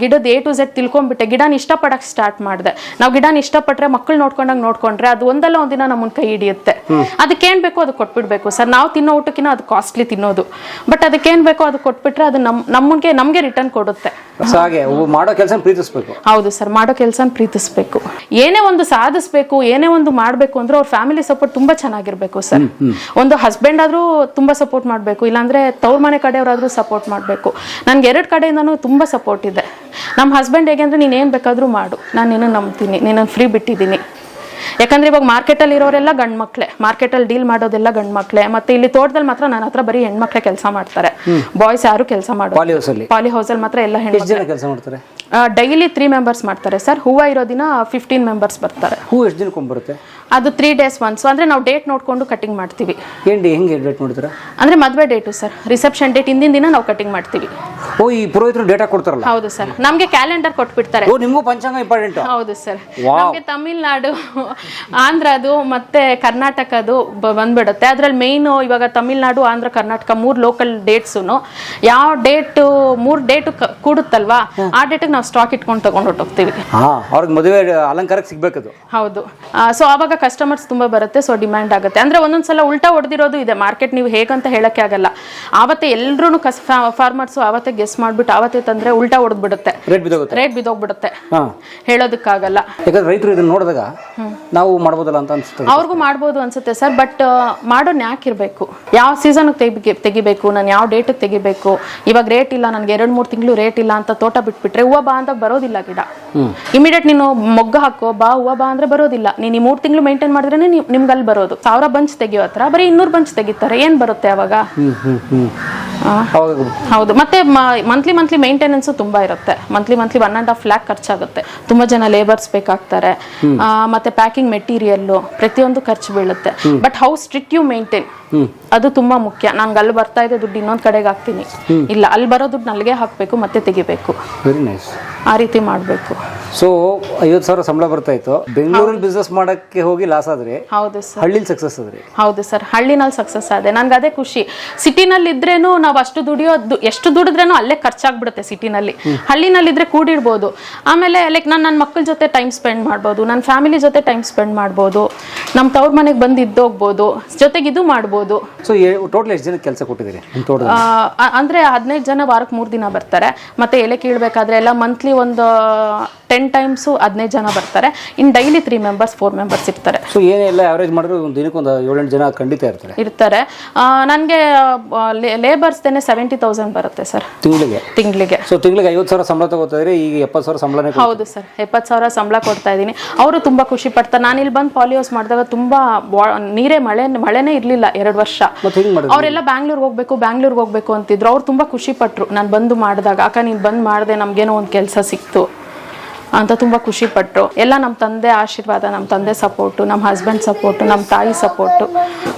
ಗಿಡದ ಎ ಟು ಝೆಡ್ ತಿಳ್ಕೊಂಡ್ಬಿಟ್ಟೆ ಗಿಡನ ಇಷ್ಟಪಡಕ್ಕೆ ಸ್ಟಾರ್ಟ್ ಮಾಡಿದೆ. ನಾವು ಗಿಡನ ಇಷ್ಟಪಟ್ರೆ ಮಕ್ಕಳು ನೋಡ್ಕೊಂಡಂಗೆ ನೋಡ್ಕೊಂಡ್ರೆ ಅದು ಒಂದಲ್ಲ ಒಂದಿನ ನಮ್ಮ ಕೈ ಹಿಡಿಯುತ್ತೆ. ಅದಕ್ಕೇನು ಬೇಕೋ ಅದು ಕೊಟ್ಬಿಡ್ಬೇಕು. ಸರ್ ನಾವು ತಿನ್ನೋ ಊಟಕ್ಕಿಂತ ಅದು ಕಾಸ್ಟ್ಲಿ ತಿನ್ನೋದು. ಬಟ್ ಅದಕ್ಕೇನು ಬೇಕೋ ಅದು ಕೊಟ್ಬಿಟ್ರೆ ಅದು ನಮ್ಮ ನಮಗೆ ನಮಗೆ ರಿಟರ್ನ್ ಕೊಡುತ್ತೆ. ಹಾಗೆ ಮಾಡೋ ಕೆಲಸ ಪ್ರೀತಿಸ್ಬೇಕು. ಹೌದು ಸರ್ ಮಾಡೋ ಕೆಲಸ ಪ್ರೀತಿಸ್ಬೇಕು. ಏನೇ ಒಂದು ಸಾಧಿಸ್ಬೇಕು ಏನೇ ಒಂದು ಮಾಡಬೇಕು ಅಂದ್ರೆ ಅವ್ರ ಫ್ಯಾಮಿಲಿ ಸಪೋರ್ಟ್ ತುಂಬಾ ಚೆನ್ನಾಗಿರ್ಬೇಕು ಸರ್. ಒಂದು ಹಸ್ಬೆಂಡ್ ಆದ್ರೂ ತುಂಬಾ ಸಪೋರ್ಟ್ ಮಾಡಬೇಕು ಇಲ್ಲಾಂದ್ರೆ ತವ್ರ ಮನೆ ಕಡೆಯವರಾದ್ರೂ ಸಪೋರ್ಟ್ ಮಾಡಬೇಕು. ನನ್ಗೆ ಎರಡು ಕಡೆಯಿಂದನೂ ತುಂಬಾ ಸಪೋರ್ಟ್ ಇದೆ. ನಮ್ಮ ಹಸ್ಬೆಂಡ್ ಹೇಗೆ ಅಂದ್ರೆ ನೀನು ಏನ್ ಬೇಕಾದ್ರೂ ಮಾಡು. ನಾನು ನಿನ್ನ ನಂಬ್ತೀನಿ ನಿನ್ನ ಫ್ರೀ ಬಿಟ್ಟಿದ್ದೀನಿ. ಯಾಕಂದ್ರೆ ಇವಾಗ ಮಾರ್ಕೆಟಲ್ಲಿ ಇರೋರೆಲ್ಲ ಗಂಡು ಮಕ್ಳೆ. ಮಾರ್ಕೆಟಲ್ಲಿ ಡೀಲ್ ಮಾಡೋದೆಲ್ಲ ಗಂಡು ಮಕ್ಳೆ. ಮತ್ತೆ ಇಲ್ಲಿ ತೋಟದಲ್ಲಿ ಮಾತ್ರ ನನ್ನ ಹತ್ರ ಬರೀ ಹೆಣ್ಮಕ್ಳೆ ಕೆಲಸ ಮಾಡ್ತಾರೆ. ಬಾಯ್ಸ್ ಯಾರು ಕೆಲಸ ಮಾಡೋದು ಪಾಲಿ ಹೌಸಲ್ಲಿ ಪಾಲಿ ಹೌಸಲ್ಲಿ ಮಾತ್ರ ಎಲ್ಲ ಹೆಣ್ಣು ಕೆಲಸ ಮಾಡ್ತಾರೆ? ಡೈಲಿ ತ್ರೀ ಮೆಂಬರ್ಸ್ ಮಾಡ್ತಾರೆ ಸರ್. ಹೂವು ಇರೋ ದಿನ ಫಿಫ್ಟೀನ್ ಮೆಂಬರ್ಸ್ ಬರ್ತಾರೆ. ಹೂ ಎಷ್ಟು ದಿನಕ್ಕೆ ಬರುತ್ತೆ? ಅದು ತ್ರೀ ಡೇಸ್ ಒನ್ಸ್ ಅಂದ್ರೆ ನಾವು ಡೇಟ್ ನೋಡಿಕೊಂಡು ಕಟಿಂಗ್ ಮಾಡ್ತೀವಿ. ಏನು ಹೆಂಗೆ ಡೇಟ್ ನೋಡ್ತೀರಾ ಅಂದರೆ ಮದುವೆ ಡೇಟು ಸರ್. ರಿಸೆಪ್ಷನ್ ಡೇಟ್ ಹಿಂದಿನ ದಿನ ನಾವು ಕಟಿಂಗ್ ಮಾಡ್ತೀವಿ. ಓ ಈ ಪುರೋಹಿತರು ಡೇಟಾ ಕೊಡ್ತಾರಲ್ಲ ಹೌದು ಸರ್. ನಮಗೆ ಕ್ಯಾಲೆಂಡರ್ ಕೊಟ್ಬಿಡ್ತಾರೆ. ಓ ನಿಮಗೂ ಪಂಚಾಂಗ ಇಂಪಾರ್ಟೆಂಟ್ ಹೌದು ಸರ್. ನಮಗೆ ತಮಿಳ್ನಾಡು ಆಂಧ್ರದು ಮತ್ತೆ ಕರ್ನಾಟಕದು ಬಂದ್ಬಿಡುತ್ತೆ. ಅದ್ರಲ್ಲಿ ಮೇನ್ ಇವಾಗ ತಮಿಳ್ನಾಡು ಆಂಧ್ರ ಕರ್ನಾಟಕ ಮೂರು ಲೋಕಲ್ ಡೇಟ್ಸು ಯಾವ ಡೇಟ್ ಮೂರು ಡೇಟ್ ಕೂಡುತ್ತಲ್ವಾ? ಆ ಡೇಟಿಗೆ ನಾವು ಸ್ಟಾಕ್ ಇಟ್ಕೊಂಡು ತಗೊಂಡು ಹೊಟ್ಟೋಗ್ತೀವಿ ಅವ್ರಿಗೆ ಮದುವೆ ಅಲಂಕಾರಕ್ಕೆ ಸಿಗ್ಬೇಕದು. ಹೌದು. ಸೊ ಆವಾಗ ಕಸ್ಟಮರ್ಸ್ ತುಂಬಾ ಬರುತ್ತೆ ಸೊ ಡಿಮ್ಯಾಂಡ್ ಆಗುತ್ತೆ. ಅಂದ್ರೆ ಒಂದೊಂದ್ಸಲ ಉಲ್ಟಾ ಹೊಡೆದಿರೋದು ಇದೆ. ಮಾರ್ಕೆಟ್ ನೀವು ಹೇಗಂತ ಹೇಳಕ್ಕೆ ಆಗಲ್ಲ. ಆವತ್ತೇ ಎಲ್ಲರೂ ಕಸ್ ಫಾರ್ಮರ್ಸು ಆವತ್ತೇ ಗೆಸ್ ಮಾಡ್ಬಿಟ್ಟು ಆವತ್ತೇ ತಂದ್ರೆ ಉಲ್ಟಾ ಹೊಡೆದ್ಬಿಡುತ್ತೆ. ರೇಟ್ ಬಿದ್ದೋಗ್ಬಿಡುತ್ತೆ. ಹೇಳೋದಕ್ಕಾಗಲ್ಲ. ಯಾಕಂದ್ರೆ ರೈತರು ಇದನ್ನ ನೋಡಿದಾಗ ನಾವು ಮಾಡ್ಬೋದಲ್ಲ ಅಂತ ಅನ್ಸುತ್ತೆ. ಅವ್ರಿಗೂ ಮಾಡ್ಬೋದು ಅನ್ಸುತ್ತೆ ಸರ್ ಬಟ್ ಮಾಡೋ ನ್ಯಾಕ್ ಇರಬೇಕು? ಯಾವ ಸೀಸನ್ಗೆ ತೆಗಿ ತೆಗಿಬೇಕು? ನಾನು ಯಾವ ಡೇಟಿಗೆ ತೆಗಿಬೇಕು? ಇವಾಗ ರೇಟ್ ಇಲ್ಲ ನನಗೆ ಎರಡು ಮೂರು ತಿಂಗಳು ರೇಟ್ ಇಲ್ಲ ಅಂತ ತೋಟ ಬಿಟ್ಬಿಟ್ರೆ ಹೂವ ಬಾ ಅಂತ ಬರೋದಿಲ್ಲ ಗಿಡ. ಇಮಿಡಿಯೇಟ್ ನೀನು ಮೊಗ್ಗ ಹಾಕೋ ಬಾ ಹೂವು ಬಾ ಅಂದ್ರೆ ಬರೋದಿಲ್ಲ. ನೀನು ಈ ಮೂರು ತಿಂಗಳು ಮೇಂಟೈನ್ ಮಾಡಿದ್ರೆ ನಿಮ್ಗೆ ಅಲ್ಲಿ ಬರೋದು. ಸಾವಿರ ಬಂಚ್ ತೆಗಿಯೋ ಹತ್ರ, ಬರೀ ಇನ್ನೂರು ಬಂಚ್ ತೆಗಿತಾರೆ. ಏನ್ ಬರುತ್ತೆ ಅವಾಗ? ಹೌದು. ಮತ್ತೆ ಮಂತ್ಲಿ ಮಂತ್ಲಿ ಮೇಂಟೆನೆನ್ಸ್ ತುಂಬಾ ಇರುತ್ತೆ. Monthly monthly one and half lakh ಖರ್ಚಾಗುತ್ತೆ. ತುಂಬಾ ಜನ ಲೇಬರ್ಸ್ ಬೇಕಾಗ್ತಾರೆ. ಮತ್ತೆ ಪ್ಯಾಕಿಂಗ್ ಮೆಟೀರಿಯಲ್ ಪ್ರತಿಯೊಂದು ಖರ್ಚು ಬೀಳುತ್ತೆ. But how strict you maintain ಅದು ತುಂಬಾ ಮುಖ್ಯ. ನನ್ಗೆ ಅಲ್ಲಿ ಬರ್ತಾ ಇದೆ ದುಡ್ಡು ಇನ್ನೊಂದ್ ಕಡೆಗೆ ಹಾಕ್ತೀನಿ. ಇಲ್ಲ ಅಲ್ಲಿ ಬರೋ ದುಡ್ಡು ನಲ್ಗೆ ಹಾಕ್ಬೇಕು ಮತ್ತೆ ತೆಗಿಬೇಕು. ವೆರಿ ನೈಸ್ ಆ ರೀತಿ ಮಾಡಬೇಕು. ಸೊ ಐವತ್ತು ಸಾವಿರ ಸಂಬಳ ಬರ್ತಾ ಇತ್ತು. ಬೆಂಗಳೂರಲ್ಲಿ ಬಿಸ್ನೆಸ್ ಮಾಡಕ್ಕೆ ಹೋಗಿ ಲಾಸ್ ಆದ್ರೆ ಹೌದು ಸರ್ ಹಳ್ಳಿಲಿ ಸಕ್ಸಸ್ ಆದ್ರೆ? ಹೌದು ಸರ್ ಹಳ್ಳಿನಲ್ಲಿ ಸಕ್ಸಸ್ ಆದೆ. ನನ್ಗೆ ಅದೇ ಖುಷಿ. ಸಿಟಿನಲ್ಲಿ ಇದ್ರೇನು ನಾವು ಅಷ್ಟು ದುಡಿಯೋದು ಎಷ್ಟು ದುಡಿದ್ರೇನೋ ಅಲ್ಲೇ ಖರ್ಚಾಗ್ಬಿಡುತ್ತೆ ಸಿಟಿನಲ್ಲಿ. ಹಳ್ಳಿನಲ್ಲಿದ್ರೆ ಕೂಡಿಡ್ಬೋದು. ಆಮೇಲೆ ಲೈಕ್ ನಾನು ನನ್ನ ಮಕ್ಕಳ ಜೊತೆ ಟೈಮ್ ಸ್ಪೆಂಡ್ ಮಾಡ್ಬೋದು ನನ್ನ ಫ್ಯಾಮಿಲಿ ಜೊತೆ ಟೈಮ್ ಸ್ಪೆಂಡ್ ಮಾಡ್ಬೋದು ನಮ್ಮ ತವ್ರ ಮನೆಗೆ ಬಂದು ಇದ್ದೋಗ್ಬೋದು ಜೊತೆಗೆ ಇದು ಮಾಡ್ಬೋದು. ಸೊ ಟೋಟಲ್ ಎಷ್ಟು ಜನ ಕೆಲಸ ಕೊಟ್ಟಿದ್ದೀರಿ ಅಂದ್ರೆ ಹದಿನೈದು ಜನ ವಾರಕ್ಕೆ ಮೂರು ದಿನ ಬರ್ತಾರೆ. ಮತ್ತೆ ಎಲೆ ಕೀಳ್ಬೇಕಾದ್ರೆ ಎಲ್ಲ ಮಂತ್ಲಿ ಒಂದು ಟೆನ್ ಟೈಮ್ಸು ಹದಿನೈದು ಜನ ಬರ್ತಾರೆ. In daily three members four members ಇರ್ತಾರೆ. ಸೊ ಏನೆಲ್ಲ ಆವರೇಜ್ ಮಾಡಿದ್ರೆ ಒಂದು ದಿನಕ್ಕೆ ಒಂದು ಏಳೆಂಟು ಜನ ಖಂಡಿತ ಇರ್ತಾರೆ. ಇರ್ತಾರೆ. ನನಗೆ ಲೇಬರ್ಸ್ದೇನೆ ಸೆವೆಂಟಿ ತೌಸಂಡ್ ಬರುತ್ತೆ ಸರ್. ತಿಂಗಳಿಗೆ? ತಿಂಗಳಿಗೆ. ಸೊ ತಿಂಗಳಿಗೆ ಐವತ್ತು ಸಾವಿರ ಸಂಬಳ ತಗೋತಿದ್ರೆ ಈಗ ಎಪ್ಪತ್ತು ಸಾವಿರ ಸಂಬಳ. ಹೌದು ಸರ್ ಎಪ್ಪತ್ತು ಸಾವಿರ ಸಂಬಳ ಕೊಡ್ತಾ ಇದ್ದೀನಿ. ಅವರು ತುಂಬಾ ಖುಷಿ ಪಡ್ತಾರೆ. ನಾನು ಇಲ್ಲಿ ಬಂದು ಪಾಲಿಯೋಸ್ ಮಾಡಿದಾಗ ತುಂಬಾ ವಾ- ನೀರೇ ಮಳೆ ಮಳೆನೇ ಇರಲಿಲ್ಲ ಎರಡು ವರ್ಷ. ಮತ್ತೆ ಹಿಂಗೆ ಮಾಡಿದ್ರೆ? ಅವರೆಲ್ಲ ಬ್ಯಾಂಗ್ಳೂರ್ಗೆ ಹೋಗ್ಬೇಕು ಬ್ಯಾಂಗ್ಳೂರ್ಗೆ ಹೋಗ್ಬೇಕು ಅಂತಿದ್ರು. ಅವ್ರು ತುಂಬಾ ಖುಷಿ ಪಟ್ಟರು ನಾನು ಬಂದು ಮಾಡಿದಾಗ ಅಕ್ಕ ನೀನು ಬಂದು ಮಾಡಿದೆ ನಮ್ಗೇನೋ ಒಂದು ಕೆಲಸ ಸಿಕ್ತು. ಅಂತ ತುಂಬಾ ಖುಷಿ ಪಟ್ರು. ಎಲ್ಲ ನಮ್ಮ ತಂದೆ ಆಶೀರ್ವಾದ ನಮ್ಮ ತಂದೆ ಸಪೋರ್ಟ್ ನಮ್ಮ ಹಸ್ಬೆಂಡ್ ಸಪೋರ್ಟ್ ನಮ್ಮ ತಾಯಿ ಸಪೋರ್ಟ್